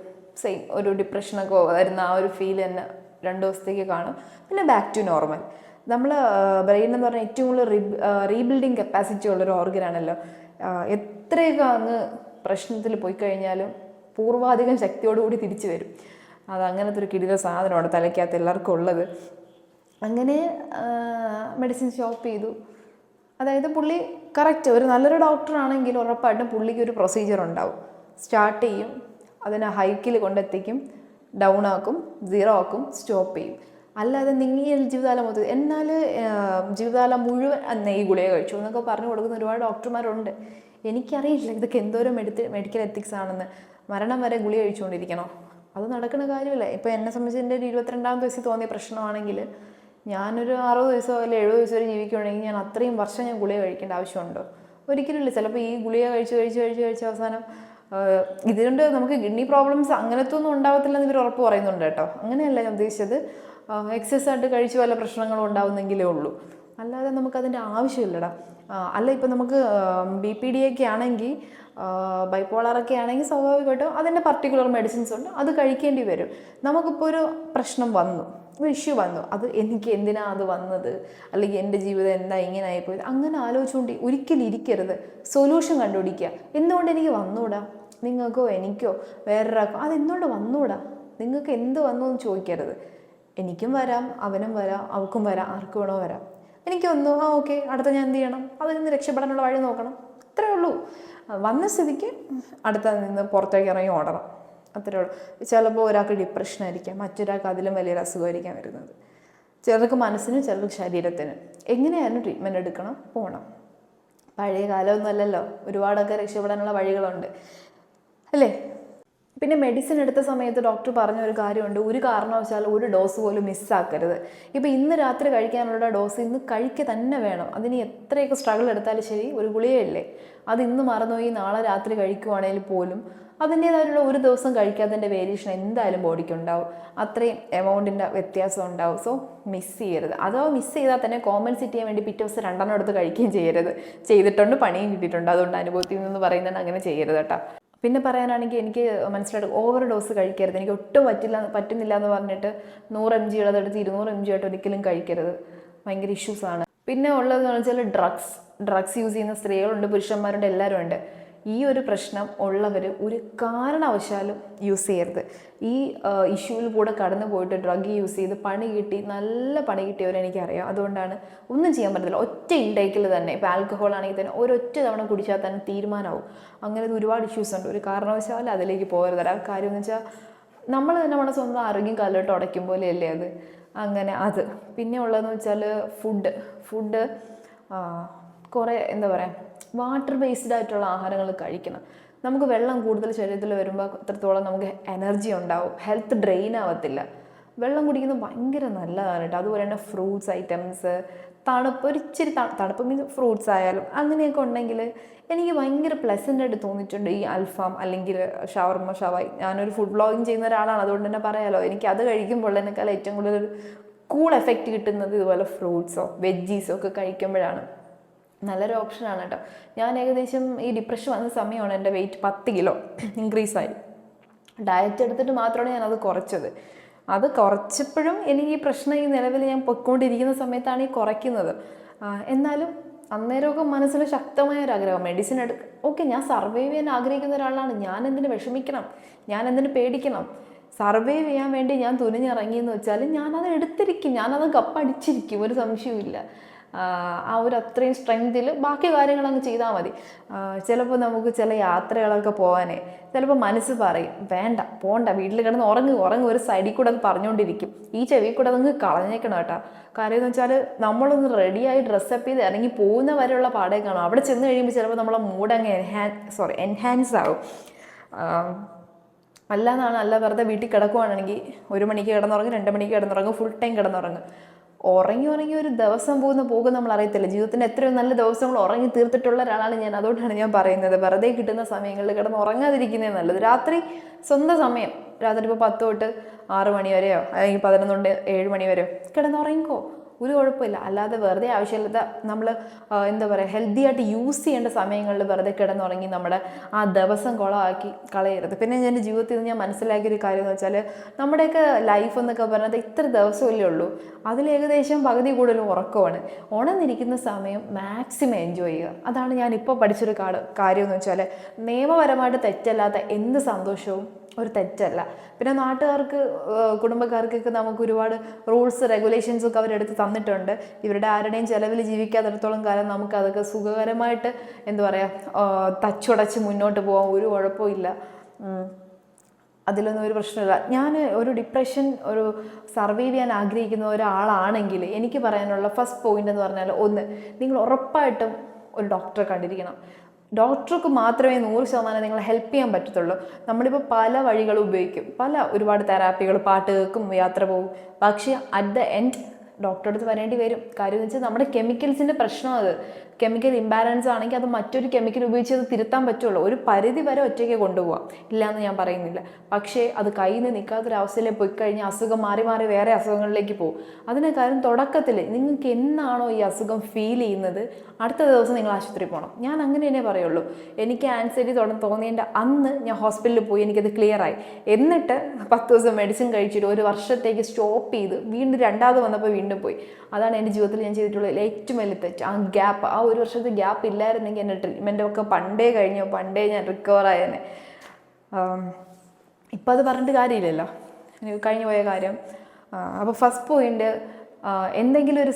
സെയിം ഒരു ഡിപ്രഷനൊക്കെ വരുന്ന ആ ഒരു ഫീൽ തന്നെ രണ്ട് ദിവസത്തേക്ക് കാണും. പിന്നെ ബാക്ക് ടു നോർമൽ നമ്മൾ ബ്രെയിൻ എന്ന് പറഞ്ഞാൽ ഏറ്റവും കൂടുതൽ റീബിൽഡിങ് കപ്പാസിറ്റി ഉള്ളൊരു ഓർഗനാണല്ലോ എത്രയൊക്കെ അങ്ങ് പ്രശ്നത്തിൽ പോയി കഴിഞ്ഞാലും പൂർവാധികം ശക്തിയോടുകൂടി തിരിച്ചു വരും. അത് അങ്ങനത്തെ ഒരു കിടില സാധനമാണ് തലയ്ക്കകത്ത് എല്ലാവർക്കും ഉള്ളത്. അങ്ങനെ മെഡിസിൻ ഷോപ്പ് ചെയ്തു. അതായത് പുള്ളി കറക്റ്റ് ഒരു നല്ലൊരു ഡോക്ടറാണെങ്കിൽ ഉറപ്പായിട്ടും പുള്ളിക്ക് ഒരു പ്രൊസീജിയർ ഉണ്ടാവും. സ്റ്റാർട്ട് ചെയ്യും. അതിനെ ഹൈക്കിൽ കൊണ്ടെത്തിക്കും. ഡൗൺ ആക്കും. സീറോ ആക്കും. സ്റ്റോപ്പ് ചെയ്യും. അല്ലാതെ നീങ്ങിയ ജീവിതകാലം മൊത്തം എന്നാൽ ജീവിതകാലം മുഴുവൻ അന്ന് ഈ ഗുളിക കഴിച്ചു എന്നൊക്കെ പറഞ്ഞു കൊടുക്കുന്ന ഒരുപാട് ഡോക്ടർമാരുണ്ട് എനിക്കറിയില്ല ഇതൊക്കെ എന്തോരം മെഡിത്തി മെഡിക്കൽ എത്തിക്സ് ആണെന്ന്. മരണം വരെ ഗുളി കഴിച്ചുകൊണ്ടിരിക്കണോ? അത് നടക്കുന്ന കാര്യമില്ല? ഇപ്പോൾ എന്നെ സംബന്ധിച്ച് എന്റെ ഒരു ഇരുപത്തിരണ്ടാമത്തെ വയസ്സിൽ തോന്നിയ പ്രശ്നമാണെങ്കിൽ ഞാനൊരു അറുപത് വയസ്സോ അല്ലെങ്കിൽ എഴുപത് വയസ്സോ വരെ ജീവിക്കുകയാണെങ്കിൽ ഞാൻ അത്രയും വർഷം ഞാൻ ഗുളിക കഴിക്കേണ്ട ആവശ്യമുണ്ടോ? ഒരിക്കലുമില്ല. ചിലപ്പോൾ ഈ ഗുളിക കഴിച്ച് കഴിച്ച് കഴിച്ച് കഴിച്ച് അവസാനം ഇതുകൊണ്ട് നമുക്ക് കിഡ്നി പ്രോബ്ലംസ് അങ്ങനത്തെ ഒന്നും ഉണ്ടാവത്തില്ലെന്ന് ഇവർ ഉറപ്പ് പറയുന്നുണ്ട് കേട്ടോ. അങ്ങനെയല്ല ഞാൻ ഉദ്ദേശിച്ചത്. എക്സസ് ആയിട്ട് കഴിച്ച് പല പ്രശ്നങ്ങളും ഉണ്ടാവുന്നെങ്കിലേ ഉള്ളൂ. അല്ലാതെ നമുക്കതിന്റെ ആവശ്യമില്ലടാ. അല്ല ഇപ്പം നമുക്ക് ബി പി ഡി ഒക്കെ ആണെങ്കിൽ ബൈപ്പോളറൊക്കെ ആണെങ്കിൽ സ്വാഭാവികമായിട്ടും അതിന്റെ പർട്ടിക്കുലർ മെഡിസിൻസ് ഉണ്ട്. അത് കഴിക്കേണ്ടി വരും. നമുക്കിപ്പോൾ ഒരു പ്രശ്നം വന്നു. ഒരു ഇഷ്യൂ വന്നു. അത് എനിക്ക് എന്തിനാ അത് വന്നത്? അല്ലെങ്കിൽ എന്റെ ജീവിതം എന്താ ഇങ്ങനെ ആയിപ്പോയത്? അങ്ങനെ ആലോചിച്ചുകൊണ്ട് ഒരിക്കലും ഇരിക്കരുത്. സൊല്യൂഷൻ കണ്ടുപിടിക്കുക. എന്തുകൊണ്ട് എനിക്ക് വന്നൂടാ? നിങ്ങൾക്കോ എനിക്കോ വേറൊരാൾക്കോ? അത് എന്തുകൊണ്ട് വന്നൂടാ? നിങ്ങൾക്ക് എന്ത് വന്നു എന്ന് ചോദിക്കരുത്. എനിക്കും വരാം അവനും വരാം അവൾക്കും വരാം ആർക്ക് വേണോ വരാം. എനിക്ക് വന്നു ആ ഓക്കെ അടുത്ത ഞാൻ എന്ത് ചെയ്യണം? അതിൽ നിന്ന് രക്ഷപ്പെടാനുള്ള വഴി നോക്കണം. അത്രേ ഉള്ളൂ. വന്ന സ്ഥിതിക്ക് അടുത്ത നിന്ന് പുറത്തേക്ക് ഇറങ്ങി ഓടണം. അത്രേ ഉള്ളൂ. ചിലപ്പോൾ ഒരാൾക്ക് ഡിപ്രഷൻ ആയിരിക്കാം മറ്റൊരാൾക്ക് അതിലും വലിയൊരു അസുഖമായിരിക്കാം വരുന്നത്. ചിലർക്ക് മനസ്സിനും ചിലർക്ക് ശരീരത്തിനും. എങ്ങനെയായാലും ട്രീറ്റ്മെന്റ് എടുക്കണം? പോകണം പഴയ കാലമൊന്നുമല്ലല്ലോ ഒരുപാടൊക്കെ രക്ഷപ്പെടാനുള്ള വഴികളുണ്ട്. അല്ലേ? പിന്നെ മെഡിസിൻ എടുത്ത സമയത്ത് ഡോക്ടർ പറഞ്ഞ ഒരു കാര്യമുണ്ട്. ഒരു കാരണവശാലും ഒരു ഡോസ് പോലും മിസ്സാക്കരുത് ഇപ്പോൾ ഇന്ന് രാത്രി കഴിക്കാനുള്ള ഡോസ് ഇന്ന് കഴിക്കുക തന്നെ വേണം. അതിന് എത്രയൊക്കെ സ്ട്രഗിൾ എടുത്താലും ശരി ഒരു ഗുളികയല്ലേ? അത് ഇന്ന് മറന്നുപോയി നാളെ രാത്രി കഴിക്കുവാണെങ്കിൽ പോലും അതിന്റേതായിട്ടുള്ള ഒരു ദിവസം കഴിക്കാത്തതിന്റെ വേരിയേഷൻ എന്തായാലും ബോഡിക്ക് ഉണ്ടാവും. അത്രയും എമൗണ്ടിന്റെ വ്യത്യാസം ഉണ്ടാവും. സോ മിസ് ചെയ്യരുത്. അതോ മിസ് ചെയ്താൽ തന്നെ കോമ്പൻസേറ്റ് ചെയ്യാൻ വേണ്ടി പിറ്റേ ദിവസം രണ്ടെണ്ണം എടുത്ത് കഴിക്കുകയും ചെയ്യരുത്. ചെയ്തിട്ടുണ്ട് പണിയും കിട്ടിയിട്ടുണ്ട്. അതുകൊണ്ട് അനുഭവത്തിൽ നിന്ന് പറയുന്നത് അങ്ങനെ ചെയ്യരുത് കേട്ടോ. പിന്നെ പറയാനാണെങ്കിൽ എനിക്ക് മനസ്സിലായിട്ട് ഓവർ ഡോസ് കഴിക്കരുത്. എനിക്ക് ഒട്ടും പറ്റില്ല പറ്റുന്നില്ല എന്ന് പറഞ്ഞിട്ട് നൂറ് എം ജി ഉള്ളതെടുത്ത് ഇരുന്നൂറ് എം ജി ആയിട്ട് ഒരിക്കലും കഴിക്കരുത്. ഭയങ്കര ഇഷ്യൂസാണ് പിന്നെ ഉള്ളതെന്ന് വെച്ചാൽ ഡ്രഗ്സ് ഡ്രഗ്സ് യൂസ് ചെയ്യുന്ന സ്ത്രീകളുണ്ട് പുരുഷന്മാരുണ്ട് എല്ലാവരും ഉണ്ട് ഈ ഒരു പ്രശ്നം ഉള്ളവർ ഒരു കാരണവശാലും യൂസ് ചെയ്യരുത്. ഈ ഇഷ്യൂവിൽ കൂടെ കടന്നു പോയിട്ട് ഡ്രഗ് യൂസ് ചെയ്ത് പണി കിട്ടി നല്ല പണി കിട്ടിയവരെ എനിക്കറിയാം. അതുകൊണ്ടാണ് ഒന്നും ചെയ്യാൻ പറ്റത്തില്ല. ഒറ്റ ഇൻടേക്കിൽ തന്നെ ഇപ്പോൾ ആൽക്കഹോൾ ആണെങ്കിൽ തന്നെ ഒരൊറ്റ തവണ കുടിച്ചാൽ തന്നെ തീരുമാനമാവും. അങ്ങനെ ഒരുപാട് ഇഷ്യൂസ് ഉണ്ട്. ഒരു കാരണവശാലും അതിലേക്ക് പോകരുത്. ആ കാര്യം എന്ന് വെച്ചാൽ നമ്മൾ തന്നെ നമ്മുടെ സ്വന്തം ആരോഗ്യം കല്ലോട്ട് ഉടയ്ക്കും പോലെയല്ലേ അത്? അങ്ങനെ അത്. പിന്നെ ഉള്ളതെന്ന് വെച്ചാൽ ഫുഡ് ഫുഡ് കുറേ എന്താ പറയുക വാട്ടർ ബേസ്ഡ് ആയിട്ടുള്ള ആഹാരങ്ങൾ കഴിക്കണം. നമുക്ക് വെള്ളം കൂടുതൽ ശരീരത്തിൽ വരുമ്പോൾ അത്രത്തോളം നമുക്ക് എനർജി ഉണ്ടാവും. ഹെൽത്ത് ഡ്രെയിൻ ആവത്തില്ല. വെള്ളം കുടിക്കുന്നത് ഭയങ്കര നല്ലതാണ് കേട്ടോ. അതുപോലെ തന്നെ ഫ്രൂട്ട്സ് ഐറ്റംസ് തണുപ്പ് ഒരു ഇച്ചിരി തണുപ്പ് മീൻസ് ഫ്രൂട്ട്സ് ആയാലും അങ്ങനെയൊക്കെ ഉണ്ടെങ്കിൽ എനിക്ക് ഭയങ്കര പ്ലസന്റ് ആയിട്ട് തോന്നിയിട്ടുണ്ട് ഈ അൽഫാം അല്ലെങ്കിൽ ഷവർമ ഷവായി ഞാനൊരു ഫുഡ് ബ്ലോഗിങ് ചെയ്യുന്ന ഒരാളാണ്. അതുകൊണ്ട് തന്നെ പറയാലോ. എനിക്ക് അത് കഴിക്കുമ്പോൾ എന്നെക്കാൾ ഏറ്റവും കൂടുതൽ കൂൾ എഫക്റ്റ് കിട്ടുന്നത് ഇതുപോലെ ഫ്രൂട്ട്സോ വെജീസോ ഒക്കെ കഴിക്കുമ്പോഴാണ്. നല്ലൊരു ഓപ്ഷനാണ് കേട്ടോ ഞാൻ ഏകദേശം ഈ ഡിപ്രഷൻ വന്ന സമയമാണ് എന്റെ വെയിറ്റ് പത്ത് കിലോ ഇൻക്രീസ് ആയി. ഡയറ്റ് എടുത്തിട്ട് മാത്രമാണ് ഞാനത് കുറച്ചത്. അത് കുറച്ചപ്പോഴും എനിക്ക് ഈ പ്രശ്നം ഈ നിലവിൽ ഞാൻ പൊയ്ക്കൊണ്ടിരിക്കുന്ന സമയത്താണ് ഈ കുറയ്ക്കുന്നത്. എന്നാലും അന്നേരമൊക്കെ മനസ്സിൽ ശക്തമായ ഒരു ആഗ്രഹം. മെഡിസിൻ എടുക്ക ഓക്കെ ഞാൻ സർവൈവ് ചെയ്യാൻ ആഗ്രഹിക്കുന്ന ഒരാളാണ്. ഞാൻ എന്തിനു വിഷമിക്കണം? ഞാൻ എന്തിനു പേടിക്കണം? സർവൈവ് ചെയ്യാൻ വേണ്ടി ഞാൻ തുനിഞ്ഞിറങ്ങിയെന്ന് വെച്ചാൽ ഞാനത് എടുത്തിരിക്കും. ഞാനത് കപ്പടിച്ചിരിക്കും. ഒരു ആഹ് ആ ഒരു അത്രയും സ്ട്രെങ്തിൽ ബാക്കി കാര്യങ്ങളങ്ങ് ചെയ്താൽ മതി. ചിലപ്പോൾ നമുക്ക് ചില യാത്രകളൊക്കെ പോകാനേ ചിലപ്പോൾ മനസ്സ് പറയും വേണ്ട പോണ്ട വീട്ടിൽ കിടന്ന് ഉറങ്ങി ഉറങ്ങി ഒരു സൈഡിൽ കൂടെ അത് പറഞ്ഞുകൊണ്ടിരിക്കും ഈ ചെവി കൂടെ അതങ്ങ് കളഞ്ഞേക്കണം കേട്ടോ. കാര്യം എന്ന് വെച്ചാൽ നമ്മളൊന്ന് റെഡിയായി ഡ്രസ്സപ്പ് ചെയ്ത് ഇറങ്ങി പോകുന്ന വരെയുള്ള പാടേ കാണും. അവിടെ ചെന്ന് കഴിയുമ്പോൾ ചിലപ്പോൾ നമ്മളെ മൂഡ് അങ്ങ് എൻഹാൻ സോറി എൻഹാൻസ് ആവും. അല്ലാന്നാണ് അല്ല വെറുതെ വീട്ടിൽ കിടക്കുവാണെങ്കിൽ ഒരു മണിക്ക് കിടന്നുറങ്ങും രണ്ട് മണിക്ക് കിടന്നുറങ്ങും ഫുൾ ടൈം കിടന്നുറങ്ങും. ഉറങ്ങി ഉറങ്ങി ഒരു ദിവസം പോകുന്ന പോകും നമ്മൾ അറിയത്തില്ല ജീവിതത്തിന്റെ എത്രയോ നല്ല ദിവസങ്ങൾ ഉറങ്ങി തീർത്തിട്ടുള്ള ഒരാളാണ് ഞാൻ. അതുകൊണ്ടാണ് ഞാൻ പറയുന്നത്. വെറുതെ കിട്ടുന്ന സമയങ്ങളിൽ കിടന്ന് ഉറങ്ങാതിരിക്കുന്നേ നല്ലത്. രാത്രി സ്വന്തം സമയം. രാത്രി ഇപ്പോൾ പത്ത് തൊട്ട് ആറ് മണി വരെയോ അല്ലെങ്കിൽ പതിനൊന്ന് തൊട്ട് ഏഴ് മണി വരെയോ കിടന്നുറങ്ങിക്കോ ഒരു കുഴപ്പമില്ല. അല്ലാതെ വെറുതെ ആവശ്യമില്ലാത്ത നമ്മൾ എന്താ പറയുക ഹെൽത്തി ആയിട്ട് യൂസ് ചെയ്യേണ്ട സമയങ്ങളിൽ വെറുതെ കിടന്നുറങ്ങി നമ്മുടെ ആ ദിവസം കുളമാക്കി കളയരുത്. പിന്നെ എന്റെ ജീവിതത്തിൽ നിന്ന് ഞാൻ മനസ്സിലാക്കിയൊരു കാര്യം എന്ന് വെച്ചാൽ നമ്മുടെയൊക്കെ ലൈഫ് എന്നൊക്കെ പറഞ്ഞത് ഇത്ര ദിവസമല്ലേ ഉള്ളൂ. അതിൽ ഏകദേശം പകുതി കൂടുതൽ ഉറക്കമാണ്. ഉണന്നിരിക്കുന്ന സമയം മാക്സിമം എൻജോയ് ചെയ്യുക. അതാണ് ഞാൻ ഇപ്പോൾ പഠിച്ചൊരു കാര്യം എന്ന് വെച്ചാൽ നിയമപരമായിട്ട് തെറ്റല്ലാത്ത എന്ത് സന്തോഷവും ഒരു തെറ്റല്ല. പിന്നെ നാട്ടുകാർക്ക് കുടുംബക്കാർക്കൊക്കെ നമുക്ക് ഒരുപാട് റൂൾസ് റെഗുലേഷൻസ് ഒക്കെ അവരെടുത്ത് തന്നിട്ടുണ്ട്. ഇവരുടെ ആരുടെയും ചിലവിൽ ജീവിക്കാത്തിടത്തോളം കാലം നമുക്ക് അതൊക്കെ സുഖകരമായിട്ട് എന്താ പറയുക തച്ചുടച്ച് മുന്നോട്ട് പോകാൻ ഒരു കുഴപ്പമില്ല അതിലൊന്നും ഒരു പ്രശ്നമില്ല. ഞാൻ ഒരു ഡിപ്രഷൻ ഒരു സർവൈവ് ചെയ്യാൻ ആഗ്രഹിക്കുന്ന ഒരാളാണെങ്കിൽ എനിക്ക് പറയാനുള്ള ഫസ്റ്റ് പോയിന്റ് എന്ന് പറഞ്ഞാൽ ഒന്ന് നിങ്ങൾ ഉറപ്പായിട്ടും ഒരു ഡോക്ടറെ കണ്ടിരിക്കണം. ഡോക്ടർക്ക് മാത്രമേ നൂറ് ശതമാനം നിങ്ങളെ ഹെൽപ്പ് ചെയ്യാൻ പറ്റത്തുള്ളൂ. നമ്മളിപ്പോൾ പല വഴികളും ഉപയോഗിക്കും. പല ഒരുപാട് തെറാപ്പികൾ പാട്ട് കേൾക്കും യാത്ര പോകും. പക്ഷേ അറ്റ് ദ എൻഡ് ഡോക്ടറെ അടുത്ത് വരേണ്ടി വരും. കാര്യം എന്ന് വെച്ചാൽ നമ്മുടെ കെമിക്കൽസിന്റെ പ്രശ്നം അത്. കെമിക്കൽ ഇംബാലൻസ് ആണെങ്കിൽ അത് മറ്റൊരു കെമിക്കൽ ഉപയോഗിച്ച് അത് തിരുത്താൻ പറ്റുള്ളൂ. ഒരു പരിധി വരെ ഒറ്റയ്ക്ക് കൊണ്ടുപോകാം ഇല്ല എന്ന് ഞാൻ പറയുന്നില്ല. പക്ഷേ അത് കയ്യിൽ നിന്ന് നിൽക്കാത്തൊരവസ്ഥയിലേക്ക് പോയി കഴിഞ്ഞാൽ അസുഖം മാറി മാറി വേറെ അസുഖങ്ങളിലേക്ക് പോകും. അതിന് കാര്യം തുടക്കത്തിൽ നിങ്ങൾക്ക് എന്നാണോ ഈ അസുഖം ഫീൽ ചെയ്യുന്നത്? അടുത്ത ദിവസം നിങ്ങൾ ആശുപത്രി പോകണം. ഞാൻ അങ്ങനെ തന്നെ പറയുള്ളൂ. എനിക്ക് ആൻസൈറ്റി തുടങ്ങി തോന്നിയതിന്റെ അന്ന് ഞാൻ ഹോസ്പിറ്റലിൽ പോയി എനിക്കത് ക്ലിയർ ആയി. എന്നിട്ട് പത്ത് ദിവസം മെഡിസിൻ കഴിച്ചിട്ട് ഒരു വർഷത്തേക്ക് സ്റ്റോപ്പ് ചെയ്ത് വീണ്ടും രണ്ടാമത് വന്നപ്പോൾ വീണ്ടും പോയി. അതാണ് എന്റെ ജീവിതത്തിൽ ഞാൻ ചെയ്തിട്ടുള്ള ഏറ്റവും വലിയ തെറ്റ്. ആ ഗ്യാപ്പ് ആ ഒരു വർഷത്തെ ഗ്യാപ്പ് ഇല്ലായിരുന്നെങ്കിൽ എന്റെ ട്രീറ്റ്മെന്റൊക്കെ പണ്ടേ കഴിഞ്ഞു. പണ്ടേ ഞാൻ റിക്കവർ ആയേനെ. ഇപ്പം അത് പറഞ്ഞിട്ട് കാര്യമില്ലല്ലോ. കഴിഞ്ഞു പോയ കാര്യം. അപ്പോൾ ഫസ്റ്റ് പോയിന്റ് എന്തെങ്കിലും ഒരു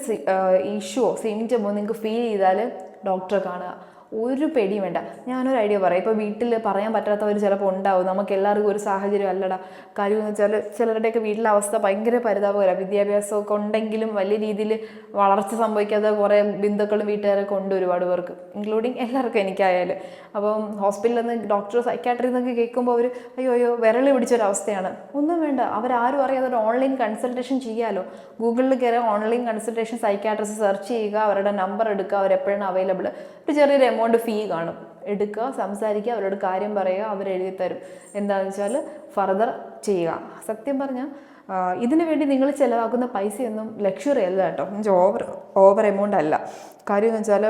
ഇഷ്യൂ സിംറ്റമോ നിങ്ങൾക്ക് ഫീൽ ചെയ്താൽ ഡോക്ടറെ കാണുക. ഒരു പേടിയും വേണ്ട. ഞാനൊരു ഐഡിയ പറയാം. ഇപ്പോൾ വീട്ടിൽ പറയാൻ പറ്റാത്തവർ ചിലപ്പോൾ ഉണ്ടാവും. നമുക്ക് എല്ലാവർക്കും ഒരു സാഹചര്യം അല്ലടാ. കാര്യം എന്ന് വെച്ചാൽ ചിലരുടെയൊക്കെ വീട്ടിലെ അവസ്ഥ ഭയങ്കര പരിതാപകരമാണ് വിദ്യാഭ്യാസമൊക്കെ ഉണ്ടെങ്കിലും വലിയ രീതിയിൽ വളർച്ച സംഭവിക്കാതെ കുറേ ബിന്ദുക്കളും വീട്ടുകാരൊക്കെ ഉണ്ട് ഒരുപാട് പേർക്ക് ഇൻക്ലൂഡിങ് എല്ലാവർക്കും എനിക്കായാലും. അപ്പം ഹോസ്പിറ്റലിൽ നിന്ന് ഡോക്ടർ സൈക്കാട്രി എന്നൊക്കെ കേൾക്കുമ്പോൾ അവർ അയ്യോ അയ്യോ വിരളി പിടിച്ചൊരവസ്ഥയാണ്. ഒന്നും വേണ്ട. അവരാരും അറിയാതെ ഒരു ഓൺലൈൻ കൺസൾട്ടേഷൻ ചെയ്യാമല്ലോ ഗൂഗിളിൽ കയറി ഓൺലൈൻ കൺസൾട്ടേഷൻ സൈക്കാട്രിസ്റ്റ് സെർച്ച് ചെയ്യുക അവരുടെ നമ്പർ എടുക്കുക അവരെപ്പോഴാണ് അവൈലബിൾ ഒരു ചെറിയൊരു എമൗണ്ട് ഫീ കാണും. എടുക്കുക സംസാരിക്കുക അവരോട് കാര്യം പറയുക അവരെഴുതി തരും. എന്താണെന്ന് വെച്ചാൽ ഫർദർ ചെയ്യുക. സത്യം പറഞ്ഞാൽ ഇതിനു വേണ്ടി നിങ്ങൾ ചിലവാക്കുന്ന പൈസയൊന്നും ലക്ഷറി അല്ല കേട്ടോ. ഓവർ ഓവർ എമൗണ്ട് അല്ല. കാര്യം എന്ന് വെച്ചാൽ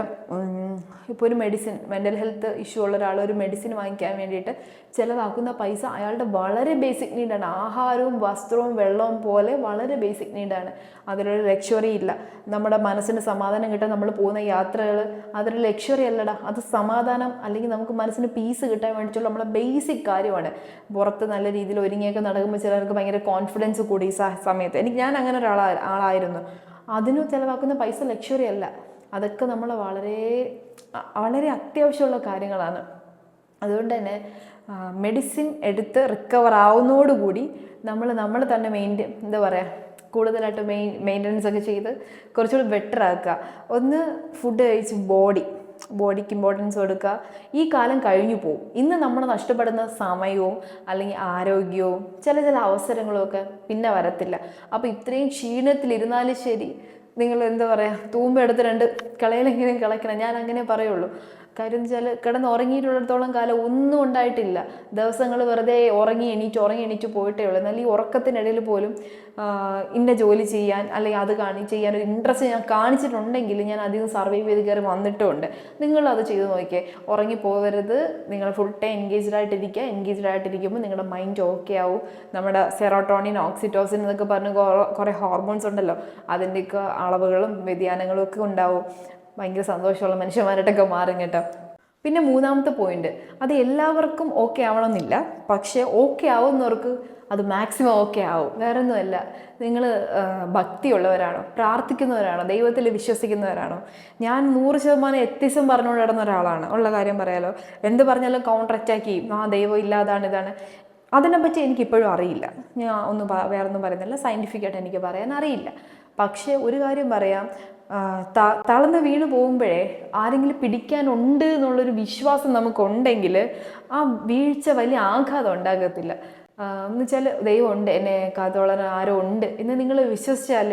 ഇപ്പോൾ ഒരു മെഡിസിൻ മെന്റൽ ഹെൽത്ത് ഇഷ്യൂ ഉള്ള ഒരാൾ ഒരു മെഡിസിൻ വാങ്ങിക്കാൻ വേണ്ടിയിട്ട് ചിലവാക്കുന്ന പൈസ അയാളുടെ വളരെ ബേസിക് നീഡാണ് ആഹാരവും വസ്ത്രവും വെള്ളവും പോലെ വളരെ ബേസിക് നീഡാണ് അതിലൊരു ലക്ഷറി ഇല്ല. നമ്മുടെ മനസ്സിന് സമാധാനം കിട്ടാൻ നമ്മൾ പോകുന്ന യാത്രകൾ അതൊരു ലക്ഷറി അല്ലടാ. അത് സമാധാനം അല്ലെങ്കിൽ നമുക്ക് മനസ്സിന് പീസ് കിട്ടാൻ വേണ്ടിയിട്ടുള്ള നമ്മളെ ബേസിക് കാര്യമാണ്. പുറത്ത് നല്ല രീതിയിൽ ഒരുങ്ങിയൊക്കെ നടക്കുമ്പോൾ ചിലർക്ക് ഭയങ്കര കോൺഫിഡൻസ് കൂടി ഈ സമയത്ത്. എനിക്ക് ഞാൻ അങ്ങനെ ഒരാളായിരുന്നു ആളായിരുന്നു. അതിന് ചിലവാക്കുന്ന പൈസ ലക്ഷറി അല്ല. അതൊക്കെ നമ്മൾ വളരെ വളരെ അത്യാവശ്യമുള്ള കാര്യങ്ങളാണ്. അതുകൊണ്ട് തന്നെ മെഡിസിൻ എടുത്ത് റിക്കവർ ആവുന്നതോടുകൂടി നമ്മൾ നമ്മൾ തന്നെ മെയിന്റെയിൻ എന്താ പറയുക കൂടുതലായിട്ട് മെയിൻ മെയിന്റനൻസ് ഒക്കെ ചെയ്ത് കുറച്ചുകൂടി ബെറ്റർ ആക്കുക. ഒന്ന് ഫുഡ് കഴിച്ച് ബോഡി ബോഡിക്ക് ഇമ്പോർട്ടൻസ് കൊടുക്കുക. ഈ കാലം കഴിഞ്ഞു പോകും ഇന്ന് നമ്മൾ നഷ്ടപ്പെടുന്ന സമയവും അല്ലെങ്കിൽ ആരോഗ്യവും ചില ചില അവസരങ്ങളും ഒക്കെ പിന്നെ വരത്തില്ല. അപ്പോൾ ഇത്രയും ക്ഷീണത്തിലിരുന്നാലും ശരി നിങ്ങൾ എന്താ പറയുക തൂമ്പ എടുത്ത് രണ്ട് കളയിലെങ്കിലും കളയ്ക്കണം. ഞാൻ അങ്ങനെ പറയുള്ളൂ. കാര്യം വെച്ചാൽ കിടന്ന് ഉറങ്ങിയിട്ടുള്ളിടത്തോളം കാലം ഒന്നും ഉണ്ടായിട്ടില്ല. ദിവസങ്ങൾ വെറുതെ ഉറങ്ങി എണീറ്റ് ഉറങ്ങി എണീറ്റ് പോയിട്ടേ ഉള്ളൂ. എന്നാൽ ഈ ഉറക്കത്തിനിടയിൽ പോലും ഇന്ന ജോലി ചെയ്യാൻ അല്ലെങ്കിൽ അത് കാണി ചെയ്യാൻ ഒരു ഇൻട്രസ്റ്റ് ഞാൻ കാണിച്ചിട്ടുണ്ടെങ്കിൽ ഞാൻ അധികം സർവൈവ് ചെയ്ത് കയറി വന്നിട്ടുമുണ്ട്. നിങ്ങളത് ചെയ്ത് നോക്കിയേ. ഉറങ്ങി പോകരുത്. നിങ്ങൾ ഫുൾ ടൈം എൻഗേജ്ഡ് ആയിട്ടിരിക്കുക. എൻഗേജ്ഡ് ആയിട്ടിരിക്കുമ്പോൾ നിങ്ങളുടെ മൈൻഡ് ഓക്കെ ആവും. നമ്മുടെ സെറോട്ടോണിൻ ഓക്സിറ്റോസിൻ എന്നൊക്കെ പറഞ്ഞ് കുറേ ഹോർമോൺസ് ഉണ്ടല്ലോ. അതിന്റെയൊക്കെ അളവുകളും വ്യതിയാനങ്ങളും ഒക്കെ ഉണ്ടാവും. ഭയങ്കര സന്തോഷമുള്ള മനുഷ്യന്മാരായിട്ടൊക്കെ മാറും കേട്ടോ. പിന്നെ മൂന്നാമത്തെ പോയിന്റ് അത് എല്ലാവർക്കും ഓക്കെ ആവണമെന്നില്ല. പക്ഷേ ഓക്കെ ആവുന്നവർക്ക് അത് മാക്സിമം ഓക്കെ ആവും. വേറൊന്നുമല്ല. നിങ്ങൾ ഭക്തിയുള്ളവരാണോ? പ്രാർത്ഥിക്കുന്നവരാണോ? ദൈവത്തിൽ വിശ്വസിക്കുന്നവരാണോ? ഞാൻ നൂറ് ശതമാനം എത്തിസം പറഞ്ഞുകൊണ്ട് നടന്ന ഒരാളാണ്. ഉള്ള കാര്യം പറയാലോ. എന്ത് പറഞ്ഞാലും കൗണ്ടർ അറ്റാക്ക് ചെയ്യും. ആ ദൈവം ഇല്ലാതാണ് ഇതാണ്. അതിനെപ്പറ്റി എനിക്കിപ്പോഴും അറിയില്ല. ഞാൻ ഒന്നും വേറൊന്നും പറയുന്നില്ല. സയന്റിഫിക്കായിട്ട് എനിക്ക് പറയാൻ അറിയില്ല. പക്ഷേ ഒരു കാര്യം പറയാം. തളർന്ന് വീണ് പോകുമ്പോഴേ ആരെങ്കിലും പിടിക്കാനുണ്ട് എന്നുള്ളൊരു വിശ്വാസം നമുക്കുണ്ടെങ്കിൽ ആ വീഴ്ച വലിയ ആഘാതം ഉണ്ടാകത്തില്ല. എന്ന് വെച്ചാൽ ദൈവമുണ്ട് എന്നെ കാത്തോളാൻ ആരോ ഉണ്ട് എന്ന് നിങ്ങൾ വിശ്വസിച്ചാൽ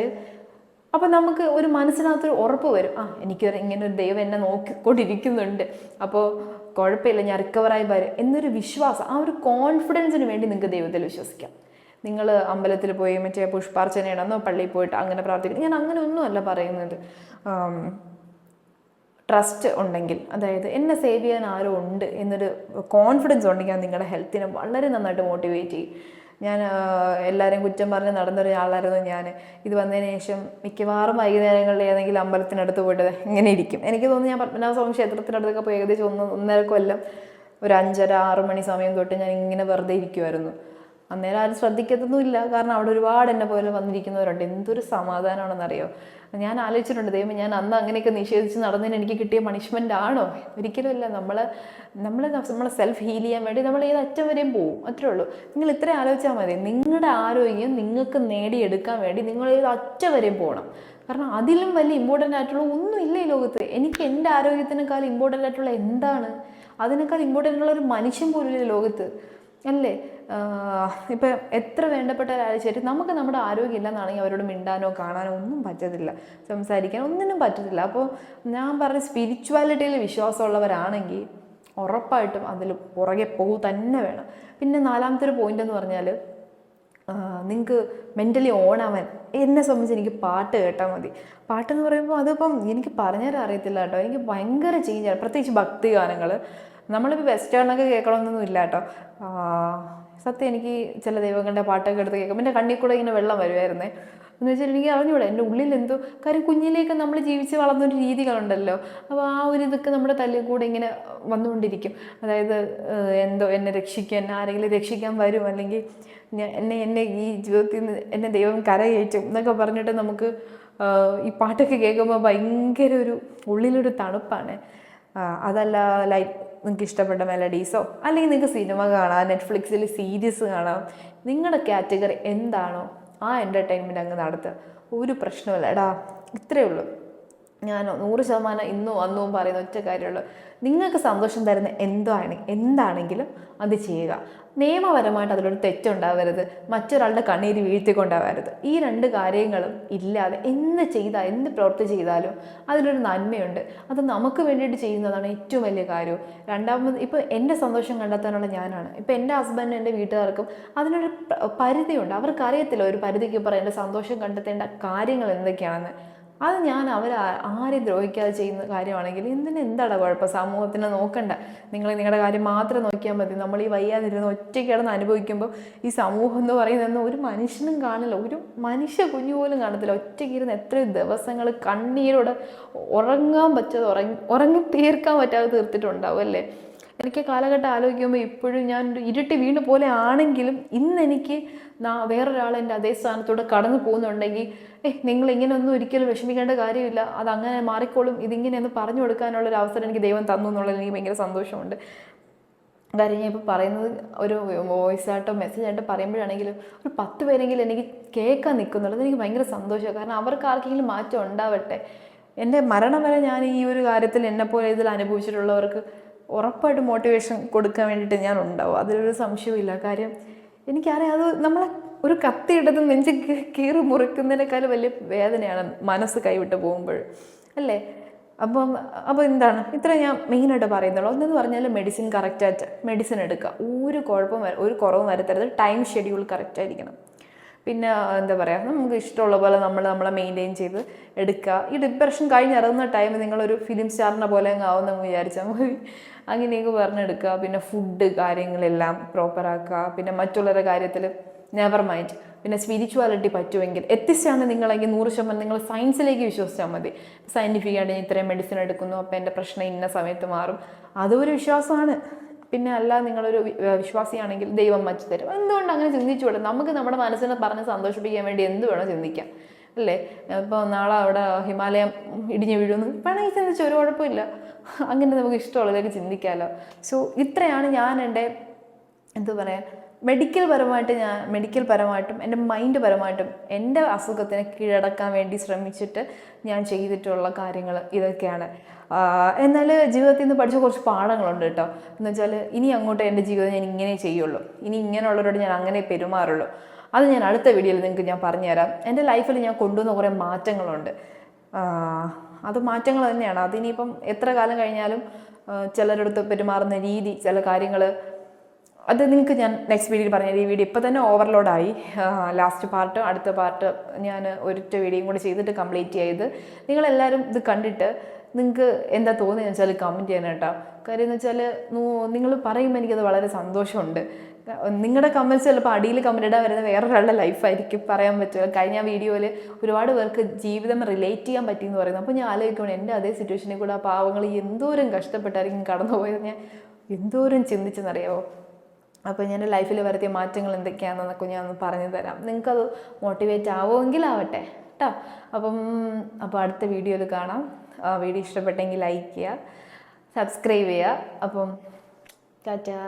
അപ്പം നമുക്ക് ഒരു മനസ്സിനകത്തൊരു ഉറപ്പ് വരും. ആ എനിക്ക് ഇങ്ങനെ ഒരു ദൈവം എന്നെ നോക്കിക്കൊണ്ടിരിക്കുന്നുണ്ട് അപ്പോൾ കുഴപ്പമില്ല ഞാൻ റിക്കവറായി വരും എന്നൊരു വിശ്വാസം ആ ഒരു കോൺഫിഡൻസിന് വേണ്ടി നിങ്ങൾക്ക് ദൈവത്തിൽ വിശ്വസിക്കാം. നിങ്ങൾ അമ്പലത്തിൽ പോയി മറ്റേ പുഷ്പാർച്ചനയാണെന്നോ പള്ളിയിൽ പോയിട്ട് അങ്ങനെ പ്രാർത്ഥിക്കണം ഞാൻ അങ്ങനെ ഒന്നുമല്ല പറയുന്നത്. ട്രസ്റ്റ് ഉണ്ടെങ്കിൽ അതായത് എന്നെ സേവ് ചെയ്യാൻ ആരോ ഉണ്ട് എന്നൊരു കോൺഫിഡൻസ് ഉണ്ടെങ്കിൽ നിങ്ങളുടെ ഹെൽത്തിനെ വളരെ നന്നായിട്ട് മോട്ടിവേറ്റ് ചെയ്യും. ഞാൻ എല്ലാവരെയും കുറ്റം പറഞ്ഞ് നടന്നൊരാളായിരുന്നു ഞാൻ ഇത് വന്നതിന് ശേഷം മിക്കവാറും വൈകുന്നേരങ്ങളിൽ ഏതെങ്കിലും അമ്പലത്തിനടുത്ത് പോയിട്ട് ഇങ്ങനെ ഇരിക്കും. എനിക്ക് തോന്നുന്നു ഞാൻ പത്മനാഭസ്വാമി ക്ഷേത്രത്തിനടുത്തൊക്കെ പോയി ഏകദേശം ഒന്ന് ഒന്നര കൊല്ലം ഒരു അഞ്ചര ആറ് മണി സമയം തൊട്ട് ഞാൻ ഇങ്ങനെ വെറുതെ ഇരിക്കുമായിരുന്നു അന്നേരം ആരും ശ്രദ്ധിക്കത്തൊന്നുമില്ല. കാരണം അവിടെ ഒരുപാട് എന്നെ പോലെ വന്നിരിക്കുന്നവരുണ്ട്. എന്തൊരു സമാധാനമാണെന്നറിയോ ഞാൻ ആലോചിച്ചിട്ടുണ്ട് ദൈവം ഞാൻ അന്ന് അങ്ങനെയൊക്കെ നിഷേധിച്ച് നടന്നതിന് എനിക്ക് കിട്ടിയ പണിഷ്മെന്റ് ആണോ? ഒരിക്കലും ഇല്ല നമ്മൾ നമ്മൾ നമ്മളെ സെൽഫ് ഹീൽ ചെയ്യാൻ വേണ്ടി നമ്മൾ ഏത് അറ്റം വരെയും പോവും. അത്രേ ഉള്ളൂ. നിങ്ങൾ ഇത്ര ആലോചിച്ചാൽ മതി. നിങ്ങളുടെ ആരോഗ്യം നിങ്ങൾക്ക് നേടിയെടുക്കാൻ വേണ്ടി നിങ്ങൾ ഏത് അറ്റം വരെയും പോകണം കാരണം അതിലും വലിയ ഇമ്പോർട്ടന്റ് ആയിട്ടുള്ള ഒന്നുമില്ല ഈ ലോകത്ത്. എനിക്ക് എന്റെ ആരോഗ്യത്തിനേക്കാൾ ഇമ്പോർട്ടന്റ് ആയിട്ടുള്ള എന്താണ്? അതിനേക്കാൾ ഇമ്പോർട്ടന്റ് ഉള്ള ഒരു മനുഷ്യൻ പോലും ഈ ലോകത്ത്. അല്ലേ? ഇപ്പം എത്ര വേണ്ടപ്പെട്ട ഒരാൾ ശരി നമുക്ക് നമ്മുടെ ആരോഗ്യം ഇല്ലെന്നാണെങ്കിൽ അവരോട് മിണ്ടാനോ കാണാനോ ഒന്നും പറ്റത്തില്ല. സംസാരിക്കാൻ ഒന്നിനും പറ്റത്തില്ല. അപ്പോൾ ഞാൻ പറഞ്ഞ സ്പിരിച്വാലിറ്റിയിൽ വിശ്വാസമുള്ളവരാണെങ്കിൽ ഉറപ്പായിട്ടും അതിൽ പുറകെ പോകുക തന്നെ വേണം. പിന്നെ നാലാമത്തെ ഒരു പോയിന്റ് എന്ന് പറഞ്ഞാൽ നിങ്ങൾക്ക് മെന്റലി ഓണാവാൻ എന്നെ സംബന്ധിച്ച് എനിക്ക് പാട്ട് കേട്ടാൽ മതി. പാട്ടെന്ന് പറയുമ്പോൾ അതിപ്പം എനിക്ക് പറഞ്ഞുതരാൻ അറിയത്തില്ല കേട്ടോ. എനിക്ക് ഭയങ്കര ചേഞ്ചാണ് പ്രത്യേകിച്ച് ഭക്തി ഗാനങ്ങൾ നമ്മളിപ്പോൾ വെസ്റ്റേണൊക്കെ കേൾക്കണമെന്നൊന്നും ഇല്ല കേട്ടോ. സത്യം എനിക്ക് ചില ദൈവങ്ങളുടെ പാട്ടൊക്കെ എടുത്ത് കേൾക്കും എന്റെ കണ്ണിൽ കൂടെ ഇങ്ങനെ വെള്ളം വരുമായിരുന്നേ എന്ന് വെച്ചാൽ എനിക്ക് അറിഞ്ഞൂടെ എന്റെ ഉള്ളിൽ എന്തോ കാര്യം കുഞ്ഞിലേക്ക് നമ്മൾ ജീവിച്ച് വളർന്നൊരു രീതികളുണ്ടല്ലോ. അപ്പോൾ ആ ഒരു ഇതൊക്കെ നമ്മുടെ തല്ലിൽ കൂടെ ഇങ്ങനെ വന്നുകൊണ്ടിരിക്കും. അതായത് എന്തോ എന്നെ രക്ഷിക്കാൻ ആരെങ്കിലും രക്ഷിക്കാൻ വരും അല്ലെങ്കിൽ ഞാൻ എന്നെ എന്നെ ഈ ജീവിതത്തിൽ നിന്ന് എന്നെ ദൈവം കരകയറ്റും എന്നൊക്കെ പറഞ്ഞിട്ട് നമുക്ക് ഈ പാട്ടൊക്കെ കേൾക്കുമ്പോൾ ഭയങ്കര ഒരു ഉള്ളിലൊരു തണുപ്പാണ്. അതല്ല ലൈക്ക് നിങ്ങൾക്ക് ഇഷ്ടപ്പെട്ട മെലഡീസോ അല്ലെങ്കിൽ നിങ്ങൾക്ക് സിനിമ കാണാം നെറ്റ്ഫ്ലിക്സിൽ സീരീസ് കാണാം നിങ്ങളുടെ കാറ്റഗറി എന്താണോ ആ എന്റർടൈൻമെന്റ് അങ്ങ് നടത്തുക. ഒരു പ്രശ്നമില്ല എടാ ഇത്രയേ ഉള്ളൂ. ഞാൻ നൂറ് ശതമാനം ഇന്നും അന്നും പറയുന്ന ഒറ്റ കാര്യമുള്ളൂ. നിങ്ങൾക്ക് സന്തോഷം തരുന്ന എന്താണ് എന്താണെങ്കിലും അത് ചെയ്യുക. നിയമപരമായിട്ട് അതിലൊരു തെറ്റുണ്ടാവരുത്. മറ്റൊരാളുടെ കണ്ണീര് വീഴ്ത്തിക്കൊണ്ടാവരുത്. ഈ രണ്ട് കാര്യങ്ങളും ഇല്ലാതെ എന്ത് ചെയ്താൽ എന്ത് പ്രവൃത്തി ചെയ്താലും അതിലൊരു നന്മയുണ്ട്. അത് നമുക്ക് വേണ്ടിയിട്ട് ചെയ്യുന്നതാണ് ഏറ്റവും വലിയ കാര്യം രണ്ടാമത് ഇപ്പോൾ എന്റെ സന്തോഷം കണ്ടെത്താനുള്ള ഞാനാണ്. ഇപ്പോൾ എന്റെ ഹസ്ബൻഡും എന്റെ വീട്ടുകാർക്കും അതിനൊരു പരിധിയുണ്ട്. അവർക്കറിയത്തില്ല ഒരു പരിധിക്ക് പറയേണ്ട സന്തോഷം കണ്ടെത്തേണ്ട കാര്യങ്ങൾ എന്തൊക്കെയാണെന്ന്. അത് ഞാൻ അവർ ആരെയും ദ്രോഹിക്കാതെ ചെയ്യുന്ന കാര്യമാണെങ്കിൽ എന്തിന് എന്താണ് കുഴപ്പം? സമൂഹത്തിനെ നോക്കണ്ട. നിങ്ങൾ നിങ്ങളുടെ കാര്യം മാത്രം നോക്കിയാൽ മതി. നമ്മൾ ഈ വയ്യാതിരുന്ന് ഒറ്റയ്ക്ക് കിടന്ന് അനുഭവിക്കുമ്പോൾ ഈ സമൂഹം എന്ന് പറയുന്നതെന്ന് ഒരു മനുഷ്യനും കാണില്ല. ഒരു മനുഷ്യ കുഞ്ഞു പോലും കാണത്തില്ല. ഒറ്റയ്ക്ക് ഇരുന്ന് എത്ര ദിവസങ്ങൾ കണ്ണീരോടെ ഉറങ്ങാൻ പറ്റാതെ ഉറങ്ങി ഉറങ്ങി തീർക്കാൻ പറ്റാതെ തീർത്തിട്ടുണ്ടാവും അല്ലേ? എനിക്ക് കാലഘട്ടം ആലോചിക്കുമ്പോൾ ഇപ്പോഴും ഞാൻ ഒരു ഇരുട്ടി വീണ് പോലെ ആണെങ്കിലും ഇന്ന് എനിക്ക് നാ- വേറൊരാൾ എന്റെ അതേ സ്ഥാനത്തൂടെ കടന്നു പോകുന്നുണ്ടെങ്കിൽ ഏ നിങ്ങൾ ഇങ്ങനെ ഒന്നും ഒരിക്കലും വിഷമിക്കേണ്ട കാര്യമില്ല. അത് അങ്ങനെ മാറിക്കോളും. ഇതിങ്ങനെയൊന്ന് പറഞ്ഞു കൊടുക്കാനുള്ള ഒരു അവസരം എനിക്ക് ദൈവം തന്നു എന്നുള്ളത് എനിക്ക് ഭയങ്കര സന്തോഷമുണ്ട്. കാര്യം ഞാൻ ഇപ്പോൾ പറയുന്നത് ഒരു വോയിസ് ആയിട്ടോ മെസ്സേജ് ആയിട്ടോ പറയുമ്പോഴാണെങ്കിലും ഒരു പത്ത് പേരെങ്കിലും എനിക്ക് കേൾക്കാൻ നിൽക്കുന്നുള്ളത് എനിക്ക് ഭയങ്കര സന്തോഷമാണ്. കാരണം അവർക്ക് ആർക്കെങ്കിലും മാറ്റം ഉണ്ടാവട്ടെ. എന്റെ മരണം വരെ ഞാൻ ഈ ഒരു കാര്യത്തിൽ എന്നെപ്പോലെ ഇതിൽ അനുഭവിച്ചിട്ടുള്ളവർക്ക് ഉറപ്പായിട്ട് മോട്ടിവേഷൻ കൊടുക്കാൻ വേണ്ടിയിട്ട് ഞാൻ ഉണ്ടാവും. അതിലൊരു സംശയമില്ല കാര്യം എനിക്കറിയാം അത് നമ്മളെ ഒരു കത്തി എടുത്ത് നെഞ്ച് കീറി മുറിക്കുന്നതിനേക്കാൾ വലിയ വേദനയാണ് മനസ്സ് കൈവിട്ട് പോകുമ്പോൾ. അല്ലേ? അപ്പം അപ്പോൾ എന്താണ്? ഇത്ര ഞാൻ മെയിനായിട്ട് പറയുന്നുള്ളൂ. ഒന്നെന്ന് പറഞ്ഞാൽ മെഡിസിൻ കറക്റ്റായിട്ട് മെഡിസിൻ എടുക്കുക. ഒരു കുഴപ്പം ഒരു കുറവും വരത്തരുത്. ടൈം ഷെഡ്യൂൾ കറക്റ്റ് ആയിരിക്കണം. പിന്നെ എന്താ പറയുക നമുക്ക് ഇഷ്ടമുള്ള പോലെ നമ്മൾ നമ്മളെ മെയിന്റെയിൻ ചെയ്ത് എടുക്കുക. ഈ ഡിപ്രഷൻ കഴിഞ്ഞിറങ്ങുന്ന ടൈം നിങ്ങളൊരു ഫിലിം സ്റ്റാറിനെ പോലെ അങ്ങ് ആവുമെന്ന് വിചാരിച്ചാൽ മതി. അങ്ങനെയൊക്കെ പറഞ്ഞെടുക്കുക. പിന്നെ ഫുഡ് കാര്യങ്ങളെല്ലാം പ്രോപ്പറാക്കുക പിന്നെ മറ്റുള്ളവരുടെ കാര്യത്തിൽ നെവർ മൈൻഡ് പിന്നെ സ്പിരിച്വാലിറ്റി പറ്റുമെങ്കിൽ എത്തിച്ചാണ് നിങ്ങളെങ്കിൽ നൂറ് ശതമാനം നിങ്ങൾ സയൻസിലേക്ക് വിശ്വസിച്ചാൽ മതി. സയന്റിഫിക് ആയിട്ട് ഞാൻ ഇത്രയും മെഡിസിൻ എടുക്കുന്നു അപ്പോൾ എന്റെ പ്രശ്നം ഇന്ന സമയത്ത് മാറും. അതൊരു വിശ്വാസമാണ്. പിന്നെ അല്ല നിങ്ങളൊരു വിശ്വാസിയാണെങ്കിൽ ദൈവം മച്ചു തരും. എന്തുകൊണ്ട് അങ്ങനെ ചിന്തിച്ചുകൂടെ? നമുക്ക് നമ്മുടെ മനസ്സിനെ പറഞ്ഞ് സന്തോഷിപ്പിക്കാൻ വേണ്ടി എന്ത് വേണം ചിന്തിക്കാം. അല്ലേ? ഇപ്പോൾ നാളെ അവിടെ ഹിമാലയം ഇടിഞ്ഞു വീഴുമെന്ന് വേണമെങ്കിൽ ചിന്തിച്ചു ഒരു കുഴപ്പമില്ല. അങ്ങനെ നമുക്ക് ഇഷ്ടമുള്ളതൊക്കെ ചിന്തിക്കാമല്ലോ സോ ഇത്രയാണ് ഞാൻ എന്റെ എന്താ പറയുക മെഡിക്കൽ പരമായിട്ട് ഞാൻ മെഡിക്കൽ പരമായിട്ടും എന്റെ മൈൻഡ് പരമായിട്ടും എന്റെ അസുഖത്തിനെ കീഴടക്കാൻ വേണ്ടി ശ്രമിച്ചിട്ട് ഞാൻ ചെയ്തിട്ടുള്ള കാര്യങ്ങൾ ഇതൊക്കെയാണ്. എന്നാൽ ജീവിതത്തിൽ നിന്ന് പഠിച്ച കുറച്ച് പാഠങ്ങളുണ്ട് കേട്ടോ. എന്ന് വെച്ചാൽ ഇനി അങ്ങോട്ട് എന്റെ ജീവിതം ഞാൻ ഇങ്ങനെ ചെയ്യുള്ളൂ. ഇനി ഇങ്ങനെയുള്ളവരോട് ഞാൻ അങ്ങനെ പെരുമാറുള്ളൂ. അത് ഞാൻ അടുത്ത വീഡിയോയിൽ നിങ്ങൾക്ക് ഞാൻ പറഞ്ഞുതരാം. എന്റെ ലൈഫിൽ ഞാൻ കൊണ്ടുവന്ന കുറേ മാറ്റങ്ങളുണ്ട്. അത് മാറ്റങ്ങൾ തന്നെയാണ്. അതിനിപ്പം എത്ര കാലം കഴിഞ്ഞാലും ചിലരടുത്ത് പെരുമാറുന്ന രീതി ചില കാര്യങ്ങൾ അത് നിങ്ങൾക്ക് ഞാൻ നെക്സ്റ്റ് വീഡിയോയിൽ പറഞ്ഞത് ഈ വീഡിയോ ഇപ്പോൾ തന്നെ ഓവർലോഡായി ലാസ്റ്റ് പാർട്ട് അടുത്ത പാർട്ട് ഞാൻ ഒരൊറ്റ വീഡിയോയും കൂടി ചെയ്തിട്ട് കംപ്ലീറ്റ് ചെയ്ത് നിങ്ങളെല്ലാവരും ഇത് കണ്ടിട്ട് നിങ്ങൾക്ക് എന്താ തോന്നിയെന്ന് വെച്ചാൽ കമന്റ് ചെയ്യണം കേട്ടോ. കാര്യം എന്ന് വെച്ചാൽ നിങ്ങൾ പറയുമ്പോൾ എനിക്കത് വളരെ സന്തോഷമുണ്ട്. നിങ്ങളുടെ കമൻസ് ചിലപ്പോൾ അടിയിൽ കമന്റ് ഇടാൻ വരുന്ന വേറൊരാളുടെ ലൈഫായിരിക്കും പറയാൻ പറ്റുമോ കഴിഞ്ഞ വീഡിയോയിൽ ഒരുപാട് പേർക്ക് ജീവിതം റിലേറ്റ് ചെയ്യാൻ പറ്റി എന്ന് പറയുന്നത് അപ്പോൾ ഞാൻ ആലോചിക്കണം എന്റെ അതേ സിറ്റുവേഷനിൽ കൂടെ ആ പാവങ്ങൾ എന്തോരം കഷ്ടപ്പെട്ടായിരിക്കും കടന്നുപോയത് ഞാൻ എന്തോരം ചിന്തിച്ചെന്നറിയാമോ അപ്പോൾ ഞാൻ ലൈഫിൽ വരുത്തിയ മാറ്റങ്ങൾ എന്തൊക്കെയാണെന്നൊക്കെ ഞാൻ ഒന്ന് പറഞ്ഞു തരാം. നിങ്ങൾക്കത് മോട്ടിവേറ്റ് ആവുമെങ്കിൽ ആവട്ടെ കേട്ടോ അപ്പം അപ്പോൾ അടുത്ത വീഡിയോയിൽ കാണാം. വീഡിയോ ഇഷ്ടപ്പെട്ടെങ്കിൽ ലൈക്ക് ചെയ്യുക സബ്സ്ക്രൈബ് ചെയ്യുക. അപ്പം ടാറ്റാ.